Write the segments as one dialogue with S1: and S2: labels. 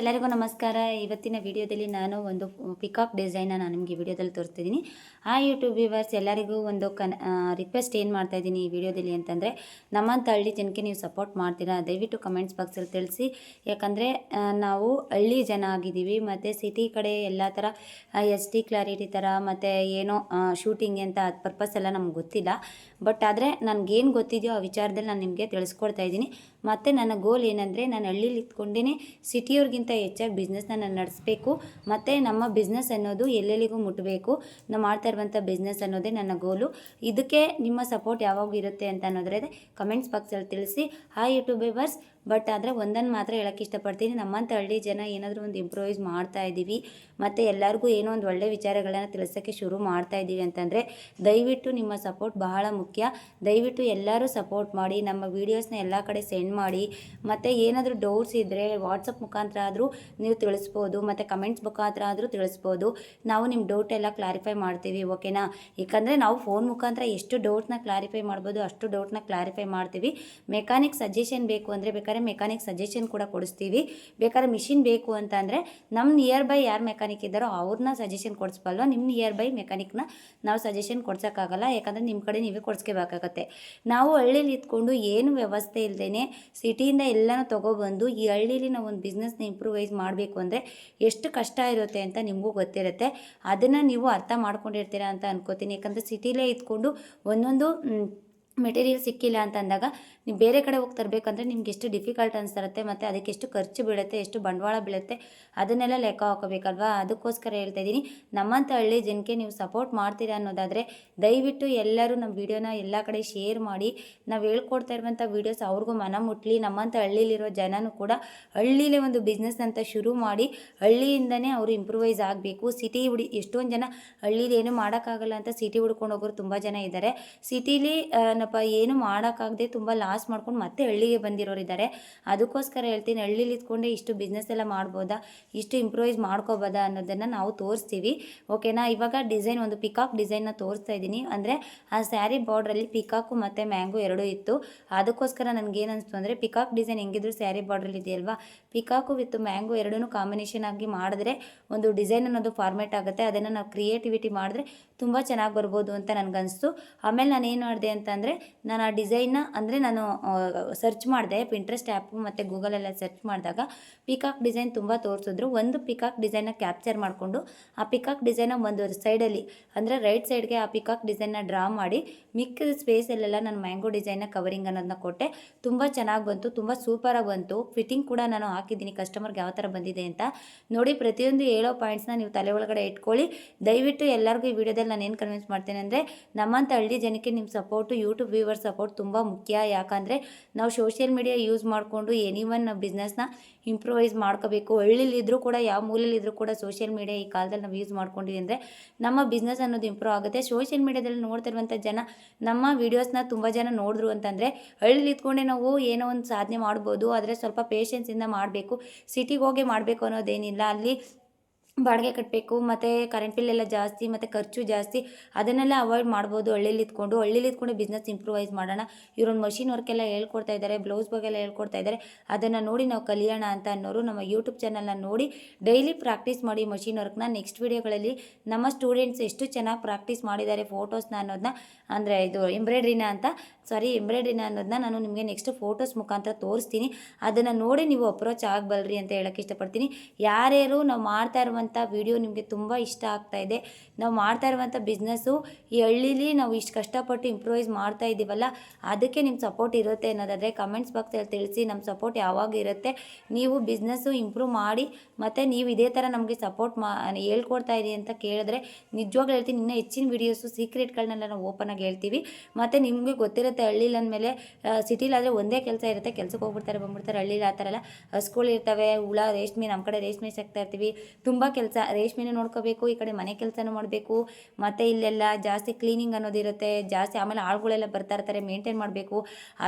S1: ಎಲ್ಲರಿಗೂ ನಮಸ್ಕಾರ. ಇವತ್ತಿನ ವಿಡಿಯೋದಲ್ಲಿ ನಾನು ಒಂದು ಪಿಕಾಕ್ ಡಿಸೈನ್ನ ನಾನು ನಿಮಗೆ ವಿಡಿಯೋದಲ್ಲಿ ತೋರಿಸ್ತಿದ್ದೀನಿ. ಆ ಯೂಟ್ಯೂಬ್ ವ್ಯೂವರ್ಸ್ ಎಲ್ಲರಿಗೂ ಒಂದು ಕನ್ ರಿಕ್ವೆಸ್ಟ್ ಏನು ಮಾಡ್ತಾ ಇದ್ದೀನಿ ಈ ವಿಡಿಯೋದಲ್ಲಿ ಅಂತಂದರೆ ನಮ್ಮಂಥ ಹಳ್ಳಿ ಜನಕ್ಕೆ ನೀವು ಸಪೋರ್ಟ್ ಮಾಡ್ತೀರಾ, ದಯವಿಟ್ಟು ಕಮೆಂಟ್ಸ್ ಬಾಕ್ಸಲ್ಲಿ ತಿಳಿಸಿ. ಯಾಕಂದರೆ ನಾವು ಹಳ್ಳಿ ಜನ ಆಗಿದ್ದೀವಿ, ಮತ್ತು ಸಿಟಿ ಕಡೆ ಎಲ್ಲ ಥರ ಎಸ್ ಟಿ ಕ್ಲಾರಿಟಿ ಥರ ಮತ್ತು ಏನೋ ಶೂಟಿಂಗ್ ಅಂತ ಅದು ಪರ್ಪಸ್ ಎಲ್ಲ ನಮ್ಗೆ ಗೊತ್ತಿಲ್ಲ. ಬಟ್ ಆದರೆ, ನನಗೇನು ಗೊತ್ತಿದೆಯೋ ಆ ವಿಚಾರದಲ್ಲಿ ನಾನು ನಿಮಗೆ ತಿಳಿಸ್ಕೊಡ್ತಾ ಇದ್ದೀನಿ. ಮತ್ತು ನನ್ನ ಗೋಲ್ ಏನಂದರೆ ನಾನು ಹಳ್ಳಿಲಿ ಇದ್ಕೊಂಡೇ ಸಿಟಿಯವ್ರಿಗಿಂತ ಹೆಚ್ಚಾಗಿ ಬಿಸ್ನೆಸ್ನ ನಾನು ನಡೆಸಬೇಕು. ಮತ್ತು ನಮ್ಮ ಬಿಸ್ನೆಸ್ ಅನ್ನೋದು ಎಲ್ಲೆಲ್ಲಿಗೂ ಮುಟ್ಟಬೇಕು ನಾವು ಮಾಡ್ತಾ ಇರುವಂಥ ಬಿಸ್ನೆಸ್ ಅನ್ನೋದೇ ನನ್ನ ಗೋಲು ಇದಕ್ಕೆ ನಿಮ್ಮ ಸಪೋರ್ಟ್ ಯಾವಾಗ ಇರುತ್ತೆ ಅಂತ ಅನ್ನೋದ್ರೆ ಕಮೆಂಟ್ಸ್ ಬಾಕ್ಸಲ್ಲಿ ತಿಳಿಸಿ. ಹಾಯ್ ಯೂಟ್ಯೂಬೇಬರ್ಸ್ ಬಟ್ ಆದರೆ ಒಂದನ್ನು ಮಾತ್ರ ಹೇಳೋಕ್ಕೆ ಇಷ್ಟಪಡ್ತೀನಿ. ನಮ್ಮಂಥ ಹಳ್ಳಿ ಜನ ಏನಾದರೂ ಒಂದು ಇಂಪ್ರೂವೈಸ್ ಮಾಡ್ತಾ ಇದ್ದೀವಿ ಮತ್ತು ಎಲ್ಲರಿಗೂ ಏನೋ ಒಂದು ಒಳ್ಳೆ ವಿಚಾರಗಳನ್ನು ತಿಳಿಸೋಕ್ಕೆ ಶುರು ಮಾಡ್ತಾ ಇದ್ದೀವಿ ಅಂತಂದರೆ, ದಯವಿಟ್ಟು ನಿಮ್ಮ ಸಪೋರ್ಟ್ ಬಹಳ ಮುಖ್ಯ. ದಯವಿಟ್ಟು ಎಲ್ಲರೂ ಸಪೋರ್ಟ್ ಮಾಡಿ, ನಮ್ಮ ವೀಡಿಯೋಸ್ನ ಎಲ್ಲ ಕಡೆ ಸೆಂಡ್ ಮಾಡಿ. ಮತ್ತು ಏನಾದರೂ ಡೌಟ್ಸ್ ಇದ್ದರೆ ವಾಟ್ಸಪ್ ಮುಖಾಂತರ ಆದರೂ ನೀವು ತಿಳಿಸ್ಬೋದು. ಮತ್ತು ಕಮೆಂಟ್ಸ್ ಮುಖಾಂತರ ಆದರೂ ತಿಳಿಸ್ಬೋದು. ನಾವು ನಿಮ್ಮ ಡೌಟ್ ಎಲ್ಲ ಕ್ಲಾರಿಫೈ ಮಾಡ್ತೀವಿ ಓಕೆನಾ ಏಕೆಂದರೆ ನಾವು ಫೋನ್ ಮುಖಾಂತರ ಎಷ್ಟು ಡೌಟ್ನ ಕ್ಲಾರಿಫೈ ಮಾಡ್ಬೋದು, ಅಷ್ಟು ಡೌಟ್ನ ಕ್ಲಾರಿಫೈ ಮಾಡ್ತೀವಿ. ಮೆಕ್ಯಾನಿಕ್ ಸಜೆಷನ್ ಬೇಕು ಅಂದರೆ ಬೇಕಾದ್ರೆ ಮೆಕ್ಯಾನಿಕ್ ಸಜೆಷನ್ ಕೂಡ ಕೊಡಿಸ್ತೀವಿ. ಬೇಕಾದ್ರೆ ಮಿಷಿನ್ ಬೇಕು ಅಂತ ಅಂದರೆ ನಮ್ಮ ನಿಯರ್ ಬೈ ಯಾರು ಮೆಕ್ಯಾನಿಕ್ ಇದ್ದಾರೋ ಅವ್ರನ್ನ ಸಜೆಷನ್ ಕೊಡಿಸ್ಬಲ್ವ ನಿಮ್ಮ ನಿಯರ್ ಬೈ ಮೆಕ್ಯಾನಿಕ್ನ ನಾವು ಸಜೆಷನ್ ಕೊಡ್ಸೋಕ್ಕಾಗಲ್ಲ. ಯಾಕಂದರೆ ನಿಮ್ಮ ಕಡೆ ನೀವೇ ಕೊಡಿಸ್ಕೋಬೇಕಾಗತ್ತೆ. ನಾವು ಹಳ್ಳಿಲಿ ಇದ್ಕೊಂಡು ಏನು ವ್ಯವಸ್ಥೆ ಇಲ್ಲದೇ ಸಿಟಿಯಿಂದ ಎಲ್ಲನೂ ತೊಗೊಬಂದು ಈ ಹಳ್ಳೀಲಿ ನಾವು ಒಂದು ಬಿಸ್ನೆಸ್ನ ಇಂಪ್ರೂವೈಸ್ ಮಾಡಬೇಕು ಅಂದರೆ ಎಷ್ಟು ಕಷ್ಟ ಇರುತ್ತೆ ಅಂತ ನಿಮಗೂ ಗೊತ್ತಿರುತ್ತೆ. ಅದನ್ನು ನೀವು ಅರ್ಥ ಮಾಡ್ಕೊಂಡಿರ್ತೀರಾ ಅಂತ ಅನ್ಕೋತೀನಿ. ಯಾಕಂದರೆ ಸಿಟಿಲೇ ಇದ್ಕೊಂಡು ಒಂದೊಂದು ಮೆಟೀರಿಯಲ್ ಸಿಕ್ಕಿಲ್ಲ ಅಂತ ಅಂದಾಗ ನೀವು ಬೇರೆ ಕಡೆ ಹೋಗಿ ತರಬೇಕಂದ್ರೆ ನಿಮ್ಗೆ ಎಷ್ಟು ಡಿಫಿಕಲ್ಟ್ ಅನಿಸ್ತಿರುತ್ತೆ ಮತ್ತು ಅದಕ್ಕೆ ಎಷ್ಟು ಖರ್ಚು ಬೀಳುತ್ತೆ, ಎಷ್ಟು ಬಂಡವಾಳ ಬೀಳುತ್ತೆ, ಅದನ್ನೆಲ್ಲ ಲೆಕ್ಕ ಹಾಕೋಬೇಕಲ್ವಾ? ಅದಕ್ಕೋಸ್ಕರ ಹೇಳ್ತಾ ಇದ್ದೀನಿ ನಮ್ಮಂಥ ಹಳ್ಳಿ ಜನಕ್ಕೆ ನೀವು ಸಪೋರ್ಟ್ ಮಾಡ್ತೀರಾ ಅನ್ನೋದಾದರೆ ದಯವಿಟ್ಟು ಎಲ್ಲರೂ ನಮ್ಮ ವಿಡಿಯೋನ ಎಲ್ಲ ಕಡೆ ಶೇರ್ ಮಾಡಿ, ನಾವು ಹೇಳ್ಕೊಡ್ತಾ ಇರುವಂಥ ವೀಡಿಯೋಸ್ ಅವ್ರಿಗೂ ಮನ ಮುಟ್ಲಿ ನಮ್ಮಂಥ ಹಳ್ಳಿಲಿರೋ ಜನನೂ ಕೂಡ ಹಳ್ಳೀಲಿ ಒಂದು ಬಿಸ್ನೆಸ್ ಅಂತ ಶುರು ಮಾಡಿ, ಹಳ್ಳಿಯಿಂದನೇ ಅವರು ಇಂಪ್ರೂವೈಸ್ ಆಗಬೇಕು. ಸಿಟಿ ಹುಡಿ, ಎಷ್ಟೊಂದು ಜನ ಹಳ್ಳೀಲಿ ಏನೂ ಮಾಡೋಕ್ಕಾಗಲ್ಲ ಅಂತ ಸಿಟಿ ಹುಡ್ಕೊಂಡು ಹೋಗೋರು ತುಂಬ ಜನ ಇದ್ದಾರೆ. ಸಿಟೀಲಿ ನಪ್ಪ ಏನು ಮಾಡೋಕ್ಕಾಗದೆ ತುಂಬ ಲಾಸ್ ಮಾಡ್ಕೊಂಡು ಮತ್ತೆ ಹಳ್ಳಿಗೆ ಬಂದಿರೋರಿದ್ದಾರೆ ಅದಕ್ಕೋಸ್ಕರ ಹೇಳ್ತೀನಿ, ಹಳ್ಳಿಲಿ ಇದ್ಕೊಂಡೆ ಇಷ್ಟು ಬಿಸ್ನೆಸ್ ಎಲ್ಲ ಮಾಡ್ಬೋದಾ, ಇಷ್ಟು ಇಂಪ್ರೂವೈಸ್ ಮಾಡ್ಕೋಬೋದಾ ಅನ್ನೋದನ್ನು ನಾವು ತೋರಿಸ್ತೀವಿ. ಓಕೆನಾ ಇವಾಗ ಡಿಸೈನ್ ಒಂದು ಪಿಕಾಕ್ ಡಿಸೈನ್ನ ತೋರಿಸ್ತಾ ಇದ್ದೀನಿ. ಅಂದರೆ ಆ ಸ್ಯಾರಿ ಬಾರ್ಡ್ರಲ್ಲಿ ಪಿಕಾಕು ಮತ್ತು ಮ್ಯಾಂಗೋ ಎರಡೂ ಇತ್ತು. ಅದಕ್ಕೋಸ್ಕರ ನನಗೆ ಏನು ಅನಿಸ್ತು ಅಂದರೆ ಪಿಕಾಕ್ ಡಿಸೈನ್ ಹೆಂಗಿದ್ರು ಸ್ಯಾರಿ ಬಾರ್ಡ್ರಲ್ಲಿ ಇದೆಯಲ್ವಾ ಪಿಕಾಕು ವಿತ್ ಮ್ಯಾಂಗೋ ಎರಡೂ ಕಾಂಬಿನೇಷನ್ ಆಗಿ ಮಾಡಿದ್ರೆ ಒಂದು ಡಿಸೈನ್ ಅನ್ನೋದು ಫಾರ್ಮೇಟ್ ಆಗುತ್ತೆ. ಅದನ್ನು ನಾವು ಕ್ರಿಯೇಟಿವಿಟಿ ಮಾಡಿದ್ರೆ ತುಂಬ ಚೆನ್ನಾಗಿ ಬರ್ಬೋದು ಅಂತ ನನಗನ್ನಿಸ್ತು ಆಮೇಲೆ ನಾನು ಏನು ಮಾಡಿದೆ ಅಂತಂದರೆ ನಾನು ಆ ಡಿಸೈನ್ನ ಅಂದರೆ ನಾನು ಸರ್ಚ್ ಮಾಡಿದೆ ಪಿಂಟ್ರೆಸ್ಟ್ ಆ್ಯಪ್ ಮತ್ತು ಗೂಗಲೆಲ್ಲ ಸರ್ಚ್ ಮಾಡಿದಾಗ ಪಿಕಾಕ್ ಡಿಸೈನ್ ತುಂಬ ತೋರಿಸಿದ್ರು. ಒಂದು ಪಿಕಾಕ್ ಡಿಸೈನ್ನ ಕ್ಯಾಪ್ಚರ್ ಮಾಡಿಕೊಂಡು ಆ ಪಿಕಾಕ್ ಡಿಸೈನ್ನ ಒಂದು ಸೈಡಲ್ಲಿ ಅಂದರೆ ರೈಟ್ ಸೈಡ್ಗೆ ಆ ಪಿಕಾಕ್ ಡಿಸೈನ್ನ ಡ್ರಾ ಮಾಡಿ ಮಿಕ್ಕಿದ ಸ್ಪೇಸಲ್ಲೆಲ್ಲ ನಾನು ಮ್ಯಾಂಗೋ ಡಿಸೈನ್ನ ಕವರಿಂಗ್ ಅನ್ನೋದನ್ನ ಕೊಟ್ಟೆ. ತುಂಬ ಚೆನ್ನಾಗಿ ಬಂತು, ತುಂಬ ಸೂಪರಾಗಿ ಬಂತು. ಫಿಟ್ಟಿಂಗ್ ಕೂಡ ನಾನು ಹಾಕಿದ್ದೀನಿ ಕಸ್ಟಮರ್ಗೆ ಯಾವ ಥರ ಬಂದಿದೆ ಅಂತ. ನೋಡಿ, ಪ್ರತಿಯೊಂದು ಹೇಳೋ ಪಾಯಿಂಟ್ಸ್ನ ನೀವು ತಲೆ ಒಳಗಡೆ ಇಟ್ಕೊಳ್ಳಿ. ದಯವಿಟ್ಟು ಎಲ್ಲರಿಗೂ ಈ ವಿಡಿಯೋದಲ್ಲಿ ನಾನು ಏನು ಕನ್ವಿನ್ಸ್ ಮಾಡ್ತೇನೆ ಅಂದರೆ ನಮ್ಮಂಥ ಹಳ್ಳಿ ಜನಕ್ಕೆ ನಿಮ್ಮ ಸಪೋರ್ಟು ಯೂಟ್ಯೂಬ್ ವ್ಯೂವರ್ ಸಪೋರ್ಟ್ ತುಂಬ ಮುಖ್ಯ. ಯಾಕಂದರೆ ನಾವು ಸೋಷಿಯಲ್ ಮೀಡಿಯಾ ಯೂಸ್ ಮಾಡಿಕೊಂಡು ಎನಿ ಒನ್ ಬಿಸ್ನೆಸ್ನ ಇಂಪ್ರೂವೈಸ್ ಮಾಡ್ಕೋಬೇಕು. ಹಳ್ಳಿಲಿದ್ದರೂ ಕೂಡ, ಯಾವ ಮೂಲೆಯಲ್ಲಿದ್ದರೂ ಕೂಡ ಸೋಷಿಯಲ್ ಮೀಡಿಯಾ ಈ ಕಾಲದಲ್ಲಿ ನಾವು ಯೂಸ್ ಮಾಡ್ಕೊಂಡಿವಿ ಅಂದರೆ ನಮ್ಮ ಬಿಸ್ನೆಸ್ ಅನ್ನೋದು ಇಂಪ್ರೂವ್ ಆಗುತ್ತೆ. ಸೋಷಿಯಲ್ ಮೀಡಿಯಾದಲ್ಲಿ ನೋಡ್ತಿರುವಂಥ ಜನ, ನಮ್ಮ ವೀಡಿಯೋಸ್ನ ತುಂಬ ಜನ ನೋಡಿದ್ರು ಅಂತಂದರೆ ಹಳ್ಳಿಲಿ ಇದ್ಕೊಂಡೆ ನಾವು ಏನೋ ಒಂದು ಸಾಧನೆ ಮಾಡ್ಬೋದು. ಆದರೆ ಸ್ವಲ್ಪ ಪೇಷನ್ಸಿಂದ ಮಾಡಬೇಕು. ಸಿಟಿಗೆ ಹೋಗಿ ಮಾಡಬೇಕು ಅನ್ನೋದೇನಿಲ್ಲ. ಅಲ್ಲಿ ಬಾಡಿಗೆ ಕಟ್ಟಬೇಕು, ಮತ್ತು ಕರೆಂಟ್ ಬಿಲ್ ಎಲ್ಲ ಜಾಸ್ತಿ, ಮತ್ತು ಖರ್ಚು ಜಾಸ್ತಿ, ಅದನ್ನೆಲ್ಲ ಅವಾಯ್ಡ್ ಮಾಡ್ಬೋದು. ಹಳ್ಳಿಲಿ ಇದ್ಕೊಂಡು ಹಳ್ಳಿಲಿ ಇದ್ಕೊಂಡು ಬಿಸ್ನೆಸ್ ಇಂಪ್ರೂವೈಸ್ ಮಾಡೋಣ. ಇವರೊಂದು ಮಷಿನ್ ವರ್ಕ್ ಎಲ್ಲ ಹೇಳ್ಕೊಡ್ತಾ ಇದ್ದಾರೆ ಬ್ಲೌಸ್ ಬಗ್ಗೆ ಎಲ್ಲ ಹೇಳ್ಕೊಡ್ತಾ ಇದ್ದಾರೆ. ಅದನ್ನು ನೋಡಿ ನಾವು ಕಲಿಯೋಣ ಅಂತ ಅನ್ನೋರು ನಮ್ಮ ಯೂಟ್ಯೂಬ್ ಚಾನಲ್ನ ನೋಡಿ ಡೈಲಿ ಪ್ರಾಕ್ಟೀಸ್ ಮಾಡಿ ಮಷಿನ್ ವರ್ಕ್ನ ನೆಕ್ಸ್ಟ್ ವೀಡಿಯೋಗಳಲ್ಲಿ ನಮ್ಮ ಸ್ಟೂಡೆಂಟ್ಸ್ ಎಷ್ಟು ಚೆನ್ನಾಗಿ ಪ್ರಾಕ್ಟೀಸ್ ಮಾಡಿದ್ದಾರೆ ಫೋಟೋಸ್ನ ಅನ್ನೋದನ್ನ ಅಂದರೆ ಇದು ಎಂಬ್ರಾಯ್ಡ್ರಿನ ಅಂತ ಸಾರಿ ಎಂಬ್ರಾಯ್ಡ್ರಿನ ಅನ್ನೋದನ್ನ ನಾನು ನಿಮಗೆ ನೆಕ್ಸ್ಟ್ ಫೋಟೋಸ್ ಮುಖಾಂತರ ತೋರಿಸ್ತೀನಿ. ಅದನ್ನು ನೋಡಿ ನೀವು ಅಪ್ರೋಚ್ ಆಗಬಲ್ರಿ ಅಂತ ಹೇಳೋಕ್ಕೆ ಇಷ್ಟಪಡ್ತೀನಿ. ಯಾರ್ಯಾರು ನಾವು ಮಾಡ್ತಾ ಇರುವಂಥ ವಿಡಿಯೋ ನಿಮಗೆ ತುಂಬ ಇಷ್ಟ ಆಗ್ತಾ ಇದೆ. ನಾವು ಮಾಡ್ತಾ ಇರುವಂಥ ಬಿಸ್ನೆಸ್ಸು ಈ ಹಳ್ಳಿಲಿ ನಾವು ಇಷ್ಟು ಕಷ್ಟಪಟ್ಟು ಇಂಪ್ರೂವೈಸ್ ಮಾಡ್ತಾ ಇದ್ದೀವಲ್ಲ, ಅದಕ್ಕೆ ನಿಮ್ಮ ಸಪೋರ್ಟ್ ಇರುತ್ತೆ ಅನ್ನೋದಾದರೆ ಕಮೆಂಟ್ಸ್ ಬಾಕ್ಸಲ್ಲಿ ತಿಳಿಸಿ ನಮ್ಮ ಸಪೋರ್ಟ್ ಯಾವಾಗ ಇರುತ್ತೆ. ನೀವು ಬಿಸ್ನೆಸ್ಸು ಇಂಪ್ರೂವ್ ಮಾಡಿ, ಮತ್ತು ನೀವು ಇದೇ ಥರ ನಮಗೆ ಸಪೋರ್ಟ್ ಮಾ, ಹೇಳ್ಕೊಡ್ತಾ ಇರಿ ಅಂತ ಕೇಳಿದ್ರೆ ನಿಜವಾಗ್ಲೂ ಹೇಳ್ತೀನಿ, ಇನ್ನೂ ಹೆಚ್ಚಿನ ವೀಡಿಯೋಸು, ಸೀಕ್ರೆಟ್ಗಳನ್ನೆಲ್ಲ ನಾವು ಓಪನ್ ಆಗಿ ಹೇಳ್ತೀವಿ. ಮತ್ತು ನಿಮಗೆ ಗೊತ್ತಿರುತ್ತೆ ಹಳ್ಳಿಲಿ ಅಂದಮೇಲೆ ಸಿಟಿಲಾದರೆ ಒಂದೇ ಕೆಲಸ ಇರುತ್ತೆ, ಕೆಲಸಕ್ಕೆ ಹೋಗ್ಬಿಡ್ತಾರೆ, ಬಂದ್ಬಿಡ್ತಾರೆ, ಹಳ್ಳಿಲಿ ಆ ಥರ ಎಲ್ಲ ಹಸ್ಗಳು ಇರ್ತವೆ, ಹುಳ, ರೇಷ್ಮೆ ನಮ್ಮ ಕಡೆ ರೇಷ್ಮೆ ಸಾಕ್ತಾ ಇರ್ತೀವಿ. ತುಂಬ ಕೆಲಸ, ರೇಷ್ಮೆನೂ ನೋಡ್ಕೋಬೇಕು, ಈ ಕಡೆ ಮನೆ ಕೆಲಸನೂ ಮಾಡಬೇಕು, ಮತ್ತು ಇಲ್ಲೆಲ್ಲ ಜಾಸ್ತಿ ಕ್ಲೀನಿಂಗ್ ಅನ್ನೋದಿರುತ್ತೆ, ಜಾಸ್ತಿ ಆಮೇಲೆ ಆಳುಗಳೆಲ್ಲ ಬರ್ತಾ ಇರ್ತಾರೆ ಮೇಂಟೈನ್ ಮಾಡಬೇಕು.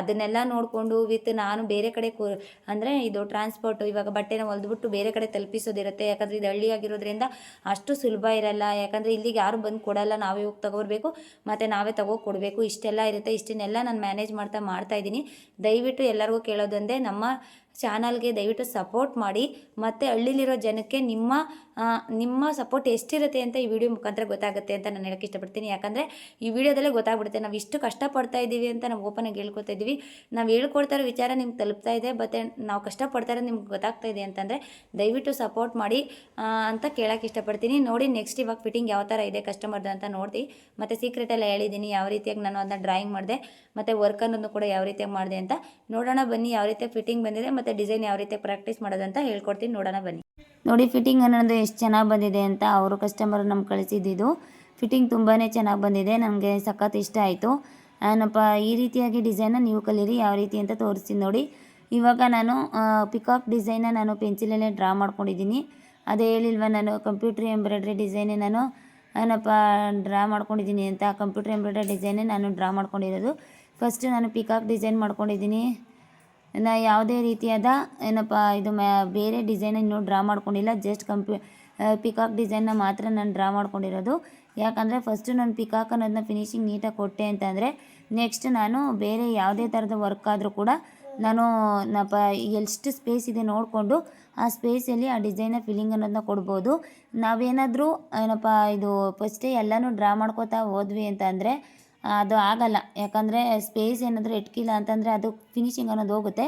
S1: ಅದನ್ನೆಲ್ಲ ನೋಡಿಕೊಂಡು ವಿತ್ ನಾನು ಬೇರೆ ಕಡೆ ಕು, ಅಂದರೆ ಇದು ಟ್ರಾನ್ಸ್ಪೋರ್ಟ್ ಇವಾಗ ಬಟ್ಟೆನ ಹೊಲ್ದ್ಬಿಟ್ಟು ಬೇರೆ ಕಡೆ ತಲುಪಿಸೋದಿರುತ್ತೆ. ಯಾಕಂದರೆ ಇದು ಹಳ್ಳಿ ಆಗಿರೋದ್ರಿಂದ ಅಷ್ಟು ಸುಲಭ ಇರಲ್ಲ. ಯಾಕಂದರೆ ಇಲ್ಲಿಗೆ ಯಾರು ಬಂದು ಕೊಡಲ್ಲ, ನಾವೇ ಹೋಗಿ ತಗೋಬೇಕು, ಮತ್ತು ನಾವೇ ತಗೋ ಕೊಡಬೇಕು. ಇಷ್ಟೆಲ್ಲ ಇರುತ್ತೆ. ಇಷ್ಟನ್ನೆಲ್ಲ ನಾನು ಮ್ಯಾನೇಜ್ ಮಾಡ್ತಾ ಮಾಡ್ತಾ ಇದ್ದೀನಿ. ದಯವಿಟ್ಟು ಎಲ್ಲರಿಗೂ ಕೇಳೋದೊಂದೇ ನಮ್ಮ ಚಾನಲ್ಗೆ ದಯವಿಟ್ಟು ಸಪೋರ್ಟ್ ಮಾಡಿ ಮತ್ತು ಹಳ್ಳಿಲಿರೋ ಜನಕ್ಕೆ ನಿಮ್ಮ ನಿಮ್ಮ ಸಪೋರ್ಟ್ ಎಷ್ಟಿರುತ್ತೆ ಅಂತ ಈ ವಿಡಿಯೋ ಮುಖಾಂತರ ಗೊತ್ತಾಗುತ್ತೆ ಅಂತ ನಾನು ಹೇಳಕ್ಕೆ ಇಷ್ಟಪಡ್ತೀನಿ. ಯಾಕಂದರೆ ಈ ವಿಡಿಯೋದಲ್ಲೇ ಗೊತ್ತಾಗ್ಬಿಡುತ್ತೆ. ನಾವು ಇಷ್ಟು ಕಷ್ಟಪಡ್ತಾ ಇದ್ದೀವಿ ಅಂತ ನಾವು ಓಪನಾಗಿ ಹೇಳ್ಕೊತಾ ಇದ್ದೀವಿ. ನಾವು ಹೇಳ್ಕೊಡ್ತಾ ಇರೋ ವಿಚಾರ ನಿಮ್ಗೆ ತಲುಪ್ತಾ ಇದೆ ಬಟ್ ನಾವು ಕಷ್ಟಪಡ್ತಾ ಇರೋದು ನಿಮ್ಗೆ ಗೊತ್ತಾಗ್ತಾ ಇದೆ ಅಂತಂದರೆ ದಯವಿಟ್ಟು ಸಪೋರ್ಟ್ ಮಾಡಿ ಅಂತ ಕೇಳೋಕ್ಕೆ ಇಷ್ಟಪಡ್ತೀನಿ. ನೋಡಿ ನೆಕ್ಸ್ಟ್ ಇವಾಗ ಫಿಟ್ಟಿಂಗ್ ಯಾವ ಥರ ಇದೆ ಕಸ್ಟಮರ್ದು ಅಂತ ನೋಡಿ ಮತ್ತು ಸೀಕ್ರೆಟ್ ಎಲ್ಲ ಹೇಳಿದ್ದೀನಿ ಯಾವ ರೀತಿಯಾಗಿ ನಾನು ಅದನ್ನ ಡ್ರಾಯಿಂಗ್ ಮಾಡಿದೆ, ಮತ್ತು ವರ್ಕ್ ಅನ್ನೋದು ಕೂಡ ಯಾವ ರೀತಿಯಾಗಿ ಮಾಡಿದೆ ಅಂತ. ನೋಡೋಣ ಬನ್ನಿ ಯಾವ ರೀತಿಯಾಗಿ ಫಿಟ್ಟಿಂಗ್ ಬಂದಿದೆ. ಮತ್ತು ಡಿಸೈನ್ ಯಾವ ರೀತಿ ಪ್ರಾಕ್ಟೀಸ್ ಮಾಡೋದಂತ ಹೇಳ್ಕೊಡ್ತೀನಿ. ನೋಡೋಣ, ಬನ್ನಿ. ನೋಡಿ ಫಿಟ್ಟಿಂಗ್ ಅನ್ನೋದು ಎಷ್ಟು ಚೆನ್ನಾಗಿ ಬಂದಿದೆ ಅಂತ ಅವರು ಕಸ್ಟಮರ್ ನಮ್ಗೆ ಕಳಿಸಿದ್ದು ಫಿಟ್ಟಿಂಗ್ ತುಂಬಾ ಚೆನ್ನಾಗಿ ಬಂದಿದೆ. ನಮಗೆ ಸಖತ್ ಇಷ್ಟ ಆಯಿತು. ಏನಪ್ಪ ಈ ರೀತಿಯಾಗಿ ಡಿಸೈನ್ನ ನೀವು ಕಲೀರಿ, ಯಾವ ರೀತಿ ಅಂತ ತೋರಿಸ್ತೀನಿ ನೋಡಿ. ಇವಾಗ ನಾನು ಪಿಕಾಕ್ ಡಿಸೈನ್ನ ನಾನು ಪೆನ್ಸಿಲಲ್ಲೇ ಡ್ರಾ ಮಾಡ್ಕೊಂಡಿದ್ದೀನಿ. ಅದೇ ಹೇಳಿಲ್ವ, ನಾನು ಕಂಪ್ಯೂಟ್ರ್ ಎಂಬ್ರಾಯ್ಡ್ರಿ ಡಿಸೈನೇ ನಾನು ಏನಪ್ಪ ಡ್ರಾ ಮಾಡ್ಕೊಂಡಿದ್ದೀನಿ ಅಂತ. ಕಂಪ್ಯೂಟ್ರ್ ಎಂಬ್ರಾಯ್ಡ್ರಿ ಡಿಸೈನೇ ನಾನು ಡ್ರಾ ಮಾಡ್ಕೊಂಡಿರೋದು. ಫಸ್ಟ್ ನಾನು ಪಿಕಾಕ್ ಡಿಸೈನ್ ಮಾಡ್ಕೊಂಡಿದ್ದೀನಿ. ನಾ ಯಾವುದೇ ರೀತಿಯಾದ ಏನಪ್ಪ, ಇದು ಮ್ಯಾ ಬೇರೆ ಡಿಸೈನ್ ಇನ್ನೂ ಡ್ರಾ ಮಾಡ್ಕೊಂಡಿಲ್ಲ. ಜಸ್ಟ್ ಕಂಪ್ಯೂ ಪಿಕಾಕ್ ಡಿಸೈನ್ನ ಮಾತ್ರ ನಾನು ಡ್ರಾ ಮಾಡ್ಕೊಂಡಿರೋದು. ಯಾಕಂದರೆ ಫಸ್ಟು ನಾನು ಪಿಕಾಕ್ ಅನ್ನೋದನ್ನ ಫಿನಿಶಿಂಗ್ ನೀಟಾಗಿ ಕೊಟ್ಟೆ ಅಂತಂದರೆ ನೆಕ್ಸ್ಟ್ ನಾನು ಬೇರೆ ಯಾವುದೇ ಥರದ ವರ್ಕ್ ಆದರೂ ಕೂಡ ನಾನು ನಪ, ಎಷ್ಟು ಸ್ಪೇಸ್ ಇದೆ ನೋಡಿಕೊಂಡು ಆ ಸ್ಪೇಸಲ್ಲಿ ಆ ಡಿಸೈನ ಫಿಲ್ಲಿಂಗ್ ಅನ್ನೋದನ್ನ ಕೊಡ್ಬೋದು. ನಾವೇನಾದರೂ ಏನಪ್ಪ, ಇದು ಫಸ್ಟೇ ಎಲ್ಲನೂ ಡ್ರಾ ಮಾಡ್ಕೋತಾ ಹೋದ್ವಿ ಅಂತ ಅಂದರೆ ಅದು ಆಗಲ್ಲ. ಯಾಕಂದರೆ ಸ್ಪೇಸ್ ಏನಾದರೂ ಇಟ್ಕಿಲ್ಲ ಅಂತಂದರೆ ಅದು ಫಿನಿಶಿಂಗ್ ಅನ್ನೋದು ಹೋಗುತ್ತೆ.